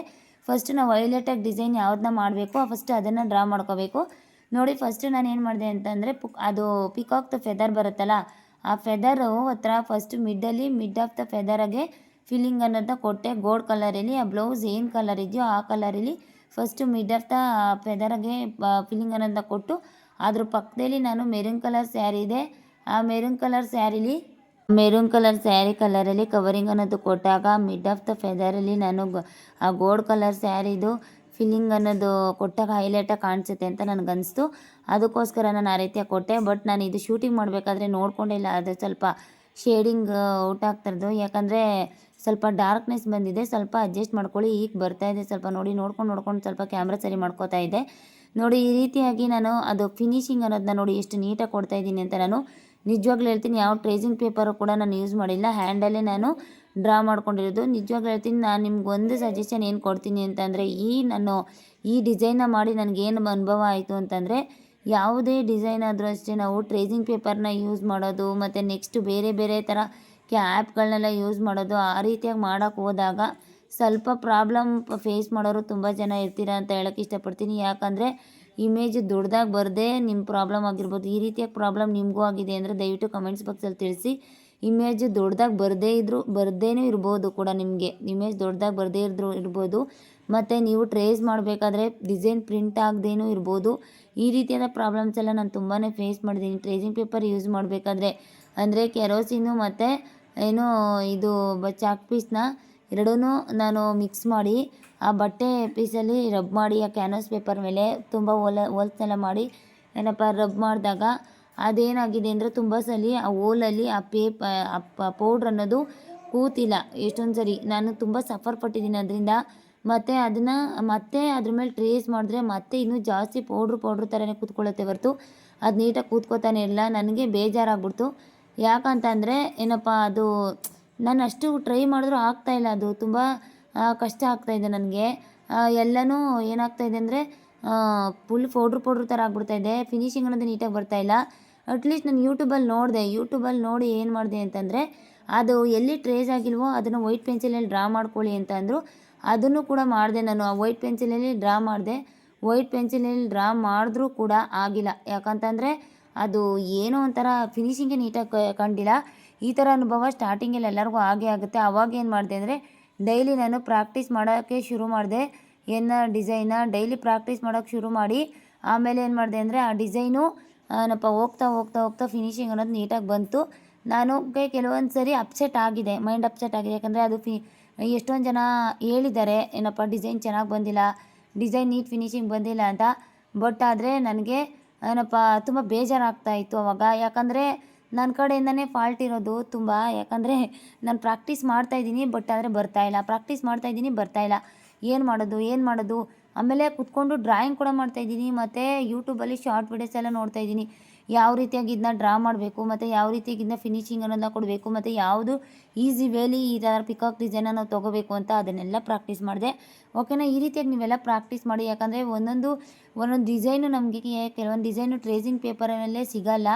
S1: ಫಸ್ಟ್ ನಾವು ವೈಲೆಟಾಗಿ ಡಿಸೈನ್ ಯಾವ್ದನ್ನ ಮಾಡಬೇಕು ಫಸ್ಟ್ ಅದನ್ನು ಡ್ರಾ ಮಾಡ್ಕೋಬೇಕು. ನೋಡಿ ಫಸ್ಟ್ ನಾನು ಏನು ಮಾಡಿದೆ ಅಂತಂದರೆ ಪುಕ್ ಅದು ದ ಫೆದರ್ ಬರುತ್ತಲ್ಲ, ಆ ಫೆದರು ಹತ್ರ ಫಸ್ಟ್ ಮಿಡ್ಡಲ್ಲಿ ಮಿಡ್ ಆಫ್ ದ ಫೆದರಾಗೆ ಫಿಲ್ಲಿಂಗ್ ಅನ್ನೋದನ್ನ ಕೊಟ್ಟೆ. ಗೋಲ್ಡ್ ಕಲರಲ್ಲಿ ಆ ಬ್ಲೌಸ್ ಏನು ಕಲರ್ ಇದೆಯೋ ಆ ಕಲರಲ್ಲಿ ಫಸ್ಟು ಮಿಡ್ ಆಫ್ ದ ಫೆದರಾಗೆ ಫಿಲ್ಲಿಂಗ್ ಅನ್ನೋದನ್ನ ಕೊಟ್ಟು, ಅದ್ರ ಪಕ್ಕದಲ್ಲಿ ನಾನು ಮೆರೂನ್ ಕಲರ್ ಸ್ಯಾರಿ ಇದೆ. ಆ ಮೆರೂನ್ ಕಲರ್ ಸ್ಯಾರಿಲಿ ಮೆರೂನ್ ಕಲರ್ ಸ್ಯಾರಿ ಕಲರಲ್ಲಿ ಕವರಿಂಗ್ ಅನ್ನೋದು ಕೊಟ್ಟಾಗ ಮಿಡ್ ಆಫ್ ದ ಫೆದರಲ್ಲಿ ನಾನು ಆ ಗೋಲ್ಡ್ ಕಲರ್ ಸ್ಯಾರಿದು ಫಿಲ್ಲಿಂಗ್ ಅನ್ನೋದು ಕೊಟ್ಟಾಗ ಹೈಲೈಟಾಗಿ ಕಾಣಿಸುತ್ತೆ ಅಂತ ನನಗನ್ನಿಸ್ತು ಅದಕ್ಕೋಸ್ಕರ ನಾನು ಆ ರೀತಿಯಾಗಿ ಕೊಟ್ಟೆ. ಬಟ್ ನಾನು ಇದು ಶೂಟಿಂಗ್ ಮಾಡಬೇಕಾದ್ರೆ ನೋಡ್ಕೊಂಡಿಲ್ಲ ಅದು ಸ್ವಲ್ಪ ಶೇಡಿಂಗ್ ಔಟ್ ಆಗ್ತಿರೋದು ಯಾಕಂದರೆ ಸ್ವಲ್ಪ ಡಾರ್ಕ್ನೆಸ್ ಬಂದಿದೆ. ಸ್ವಲ್ಪ ಅಡ್ಜಸ್ಟ್ ಮಾಡ್ಕೊಳ್ಳಿ. ಈಗ ಬರ್ತಾ ಇದೆ. ಸ್ವಲ್ಪ ನೋಡಿ, ನೋಡ್ಕೊಂಡು ನೋಡ್ಕೊಂಡು ಸ್ವಲ್ಪ ಕ್ಯಾಮ್ರಾ ಸರಿ ಮಾಡ್ಕೋತಾ ಇದ್ದೆ. ನೋಡಿ, ಈ ರೀತಿಯಾಗಿ ನಾನು ಅದು ಫಿನಿಶಿಂಗ್ ಅನ್ನೋದನ್ನ ನೋಡಿ ಎಷ್ಟು ನೀಟಾಗಿ ಕೊಡ್ತಾ ಇದ್ದೀನಿ ಅಂತ ನಾನು ನಿಜವಾಗ್ಲೂ ಹೇಳ್ತೀನಿ, ಯಾವ ಟ್ರೇಸಿಂಗ್ ಪೇಪರು ಕೂಡ ನಾನು ಯೂಸ್ ಮಾಡಿಲ್ಲ. ಹ್ಯಾಂಡಲ್ಲೇ ನಾನು ಡ್ರಾ ಮಾಡ್ಕೊಂಡಿರೋದು. ನಿಜವಾಗ್ಲೂ ಹೇಳ್ತೀನಿ, ನಾನು ನಿಮ್ಗೆ ಒಂದು ಸಜೆಷನ್ ಏನು ಕೊಡ್ತೀನಿ ಅಂತಂದರೆ, ಈ ನಾನು ಈ ಡಿಸೈನ್ನ ಮಾಡಿ ನನಗೇನು ಅನುಭವ ಆಯಿತು ಅಂತಂದರೆ, ಯಾವುದೇ ಡಿಸೈನ್ ಆದರೂ ಅಷ್ಟೇ ನಾವು ಟ್ರೇಸಿಂಗ್ ಪೇಪರ್ನ ಯೂಸ್ ಮಾಡೋದು, ಮತ್ತು ನೆಕ್ಸ್ಟ್ ಬೇರೆ ಬೇರೆ ಥರ ಕ್ಯಾಪ್ಗಳನ್ನೆಲ್ಲ ಯೂಸ್ ಮಾಡೋದು, ಆ ರೀತಿಯಾಗಿ ಮಾಡೋಕ್ಕೆ ಹೋದಾಗ ಸ್ವಲ್ಪ ಪ್ರಾಬ್ಲಮ್ ಫೇಸ್ ಮಾಡೋರು ತುಂಬ ಜನ ಇರ್ತೀರ ಅಂತ ಹೇಳೋಕ್ಕೆ ಇಷ್ಟಪಡ್ತೀನಿ. ಯಾಕಂದರೆ ಇಮೇಜ್ ದೊಡ್ಡದಾಗಿ ಬರದೆ ನಿಮ್ಮ ಪ್ರಾಬ್ಲಮ್ ಆಗಿರ್ಬೋದು, ಈ ರೀತಿಯಾಗಿ ಪ್ರಾಬ್ಲಮ್ ನಿಮಗೂ ಆಗಿದೆ ಅಂದರೆ ದಯವಿಟ್ಟು ಕಮೆಂಟ್ಸ್ ಬಾಕ್ಸಲ್ಲಿ ತಿಳಿಸಿ. ಇಮೇಜ್ ದೊಡ್ಡದಾಗಿ ಬರದೇ ಇದ್ದರೂ ಬರದೇನೂ ಇರ್ಬೋದು ಕೂಡ ನಿಮಗೆ. ಇಮೇಜ್ ದೊಡ್ಡದಾಗಿ ಬರದೇ ಇದ್ರು ಇರ್ಬೋದು. ಮತ್ತು ನೀವು ಟ್ರೇಸ್ ಮಾಡಬೇಕಾದ್ರೆ ಡಿಸೈನ್ ಪ್ರಿಂಟ್ ಆಗದೇನೂ ಇರ್ಬೋದು. ಈ ರೀತಿಯಾದ ಪ್ರಾಬ್ಲಮ್ಸ್ ಎಲ್ಲ ನಾನು ತುಂಬಾ ಫೇಸ್ ಮಾಡಿದ್ದೀನಿ ಟ್ರೇಸಿಂಗ್ ಪೇಪರ್ ಯೂಸ್ ಮಾಡಬೇಕಾದ್ರೆ ಅಂದರೆ ಕೆರೋಸಿನು ಮತ್ತು ಏನು ಇದು ಬ, ಚಾಕ್ ಪೀಸ್ನ ಎರಡೂ ನಾನು ಮಿಕ್ಸ್ ಮಾಡಿ, ಆ ಬಟ್ಟೆ ಪೀಸಲ್ಲಿ ರಬ್ ಮಾಡಿ, ಆ ಕ್ಯಾನ್ವಾಸ್ ಪೇಪರ್ ಮೇಲೆ ತುಂಬ ಓಲ ಹೋಲ್ಸ್ನೆಲ್ಲ ಮಾಡಿ, ಏನಪ್ಪ ರಬ್ ಮಾಡಿದಾಗ ಅದೇನಾಗಿದೆ ಅಂದರೆ ತುಂಬ ಸಲ ಆ ಓಲಲ್ಲಿ ಆ ಪೇಪ ಆ ಪೌಡ್ರ್ ಅನ್ನೋದು ಕೂತಿಲ್ಲ. ಎಷ್ಟೊಂದು ಸರಿ ನಾನು ತುಂಬ ಸಫರ್ ಪಟ್ಟಿದ್ದೀನಿ ಅದರಿಂದ. ಮತ್ತು ಅದನ್ನು, ಮತ್ತೆ ಅದ್ರ ಮೇಲೆ ಟ್ರೇಸ್ ಮಾಡಿದ್ರೆ ಮತ್ತೆ ಇನ್ನೂ ಜಾಸ್ತಿ ಪೌಡ್ರು ಪೌಡ್ರ್ ಥರನೇ ಕೂತ್ಕೊಳ್ಳುತ್ತೆ ಹೊರತು. ಅದು ನೀಟಾಗಿ ಕೂತ್ಕೋತಾನೆ ಇಲ್ಲ. ನನಗೆ ಬೇಜಾರಾಗ್ಬಿಡ್ತು. ಯಾಕಂತಂದರೆ ಏನಪ್ಪ ಅದು, ನಾನು ಅಷ್ಟು ಟ್ರೈ ಮಾಡಿದ್ರೂ ಆಗ್ತಾಯಿಲ್ಲ ಅದು. ತುಂಬ ಕಷ್ಟ ಕಷ್ಟ ಆಗ್ತಾಯಿದೆ ನನಗೆ. ಎಲ್ಲನೂ ಏನಾಗ್ತಾಯಿದೆ ಅಂದರೆ ಫುಲ್ ಪೌಡ್ರ್ ಪೌಡ್ರ್ ಥರ ಆಗ್ಬಿಡ್ತಾಯಿದೆ ಫಿನಿಶಿಂಗ್ ಅನ್ನೋದು ನೀಟಾಗಿ ಬರ್ತಾಯಿಲ್ಲ ಅಟ್ಲೀಸ್ಟ್ ನಾನು ಯೂಟ್ಯೂಬಲ್ಲಿ ನೋಡಿದೆ. ಯೂಟ್ಯೂಬಲ್ಲಿ ನೋಡಿ ಏನು ಮಾಡಿದೆ ಅಂತಂದರೆ, ಅದು ಎಲ್ಲಿ ಟ್ರೇಸ್ ಆಗಿಲ್ವೋ ಅದನ್ನು ವೈಟ್ ಪೆನ್ಸಿಲಲ್ಲಿ ಡ್ರಾ ಮಾಡ್ಕೊಳ್ಳಿ ಅಂತ ಅಂದರು, ಅದನ್ನು ಕೂಡ ಮಾಡಿದೆ ನಾನು. ಆ ವೈಟ್ ಪೆನ್ಸಿಲಲ್ಲಿ ಡ್ರಾ ಮಾಡಿದೆ. ವೈಟ್ ಪೆನ್ಸಿಲಲ್ಲಿ ಡ್ರಾ ಮಾಡಿದ್ರೂ ಕೂಡ ಆಗಿಲ್ಲ. ಯಾಕಂತಂದರೆ ಅದು ಏನೋ ಒಂಥರ ಫಿನಿಶಿಂಗೇ ನೀಟಾಗಿ ಕಂಡಿಲ್ಲ. ಈ ಥರ ಅನುಭವ ಸ್ಟಾರ್ಟಿಂಗಲ್ಲಿ ಎಲ್ಲರಿಗೂ ಆಗೇ ಆಗುತ್ತೆ. ಅವಾಗ ಏನು ಮಾಡಿದೆ ಅಂದರೆ ಡೈಲಿ ನಾನು ಪ್ರಾಕ್ಟೀಸ್ ಮಾಡೋಕ್ಕೆ ಶುರು ಮಾಡಿದೆ. ಎನ್ನ ಡಿಸೈನ ಡೈಲಿ ಪ್ರಾಕ್ಟೀಸ್ ಮಾಡೋಕ್ಕೆ ಶುರು ಮಾಡಿ, ಆಮೇಲೆ ಏನು ಮಾಡಿದೆ ಅಂದರೆ, ಆ ಡಿಸೈನು ಏನಪ್ಪ, ಹೋಗ್ತಾ ಹೋಗ್ತಾ ಹೋಗ್ತಾ ಫಿನಿಶಿಂಗ್ ಅನ್ನೋದು ನೀಟಾಗಿ ಬಂತು. ನಾನು ಕೆಲವೊಂದು ಸರಿ ಅಪ್ಸೆಟ್ ಆಗಿದೆ ಮೈಂಡ್ ಅಪ್ಸೆಟ್ ಆಗಿದೆ. ಯಾಕಂದರೆ ಅದು ಫಿ ಎಷ್ಟೊಂದು ಜನ ಹೇಳಿದ್ದಾರೆ, ಏನಪ್ಪ ಡಿಸೈನ್ ಚೆನ್ನಾಗಿ ಬಂದಿಲ್ಲ ಡಿಸೈನ್ ನೀಟ್ ಫಿನಿಶಿಂಗ್ ಬಂದಿಲ್ಲ ಅಂತ. ಬಟ್ ಆದರೆ ನನಗೆ ಏನಪ್ಪ, ತುಂಬ ಬೇಜಾರಾಗ್ತಾ ಇತ್ತು ಅವಾಗ. ಯಾಕಂದರೆ ನನ್ನ ಕಡೆಯಿಂದನೇ ಫಾಲ್ಟ್ ಇರೋದು ತುಂಬ. ಯಾಕಂದರೆ ನಾನು ಪ್ರಾಕ್ಟೀಸ್ ಮಾಡ್ತಾಯಿದ್ದೀನಿ ಬಟ್ ಆದರೆ ಬರ್ತಾಯಿಲ್ಲ ಪ್ರಾಕ್ಟೀಸ್ ಮಾಡ್ತಾಯಿದ್ದೀನಿ ಬರ್ತಾಯಿಲ್ಲ ಏನು ಮಾಡೋದು ಏನು ಮಾಡೋದು? ಆಮೇಲೆ ಕುತ್ಕೊಂಡು ಡ್ರಾಯಿಂಗ್ ಕೂಡ ಮಾಡ್ತಾಯಿದ್ದೀನಿ ಮತ್ತು ಯೂಟ್ಯೂಬಲ್ಲಿ ಶಾರ್ಟ್ ವೀಡಿಯೋಸ್ ಎಲ್ಲ ನೋಡ್ತಾಯಿದ್ದೀನಿ ಯಾವ ರೀತಿಯಾಗಿ ಇದನ್ನ ಡ್ರಾ ಮಾಡಬೇಕು, ಮತ್ತು ಯಾವ ರೀತಿಯಾಗಿ ಇದನ್ನ ಫಿನಿಶಿಂಗ್ ಅನ್ನೋದನ್ನ ಕೊಡಬೇಕು, ಮತ್ತು ಯಾವುದು ಈಸಿ ವೇಲಿ ಈ ಥರ ಪಿಕಾಕ್ ಡಿಸೈನ ನಾವು ತೊಗೋಬೇಕು ಅಂತ ಅದನ್ನೆಲ್ಲ ಪ್ರಾಕ್ಟೀಸ್ ಮಾಡಿದೆ. ಓಕೆನಾ ಈ ರೀತಿಯಾಗಿ ನೀವೆಲ್ಲ ಪ್ರಾಕ್ಟೀಸ್ ಮಾಡಿ, ಯಾಕಂದರೆ ಒಂದೊಂದು ಒಂದೊಂದು ಡಿಸೈನು ನಮಗೆ ಕೆಲವೊಂದು ಡಿಸೈನು ಟ್ರೇಸಿಂಗ್ ಪೇಪರಲ್ಲೇ ಸಿಗಲ್ಲ.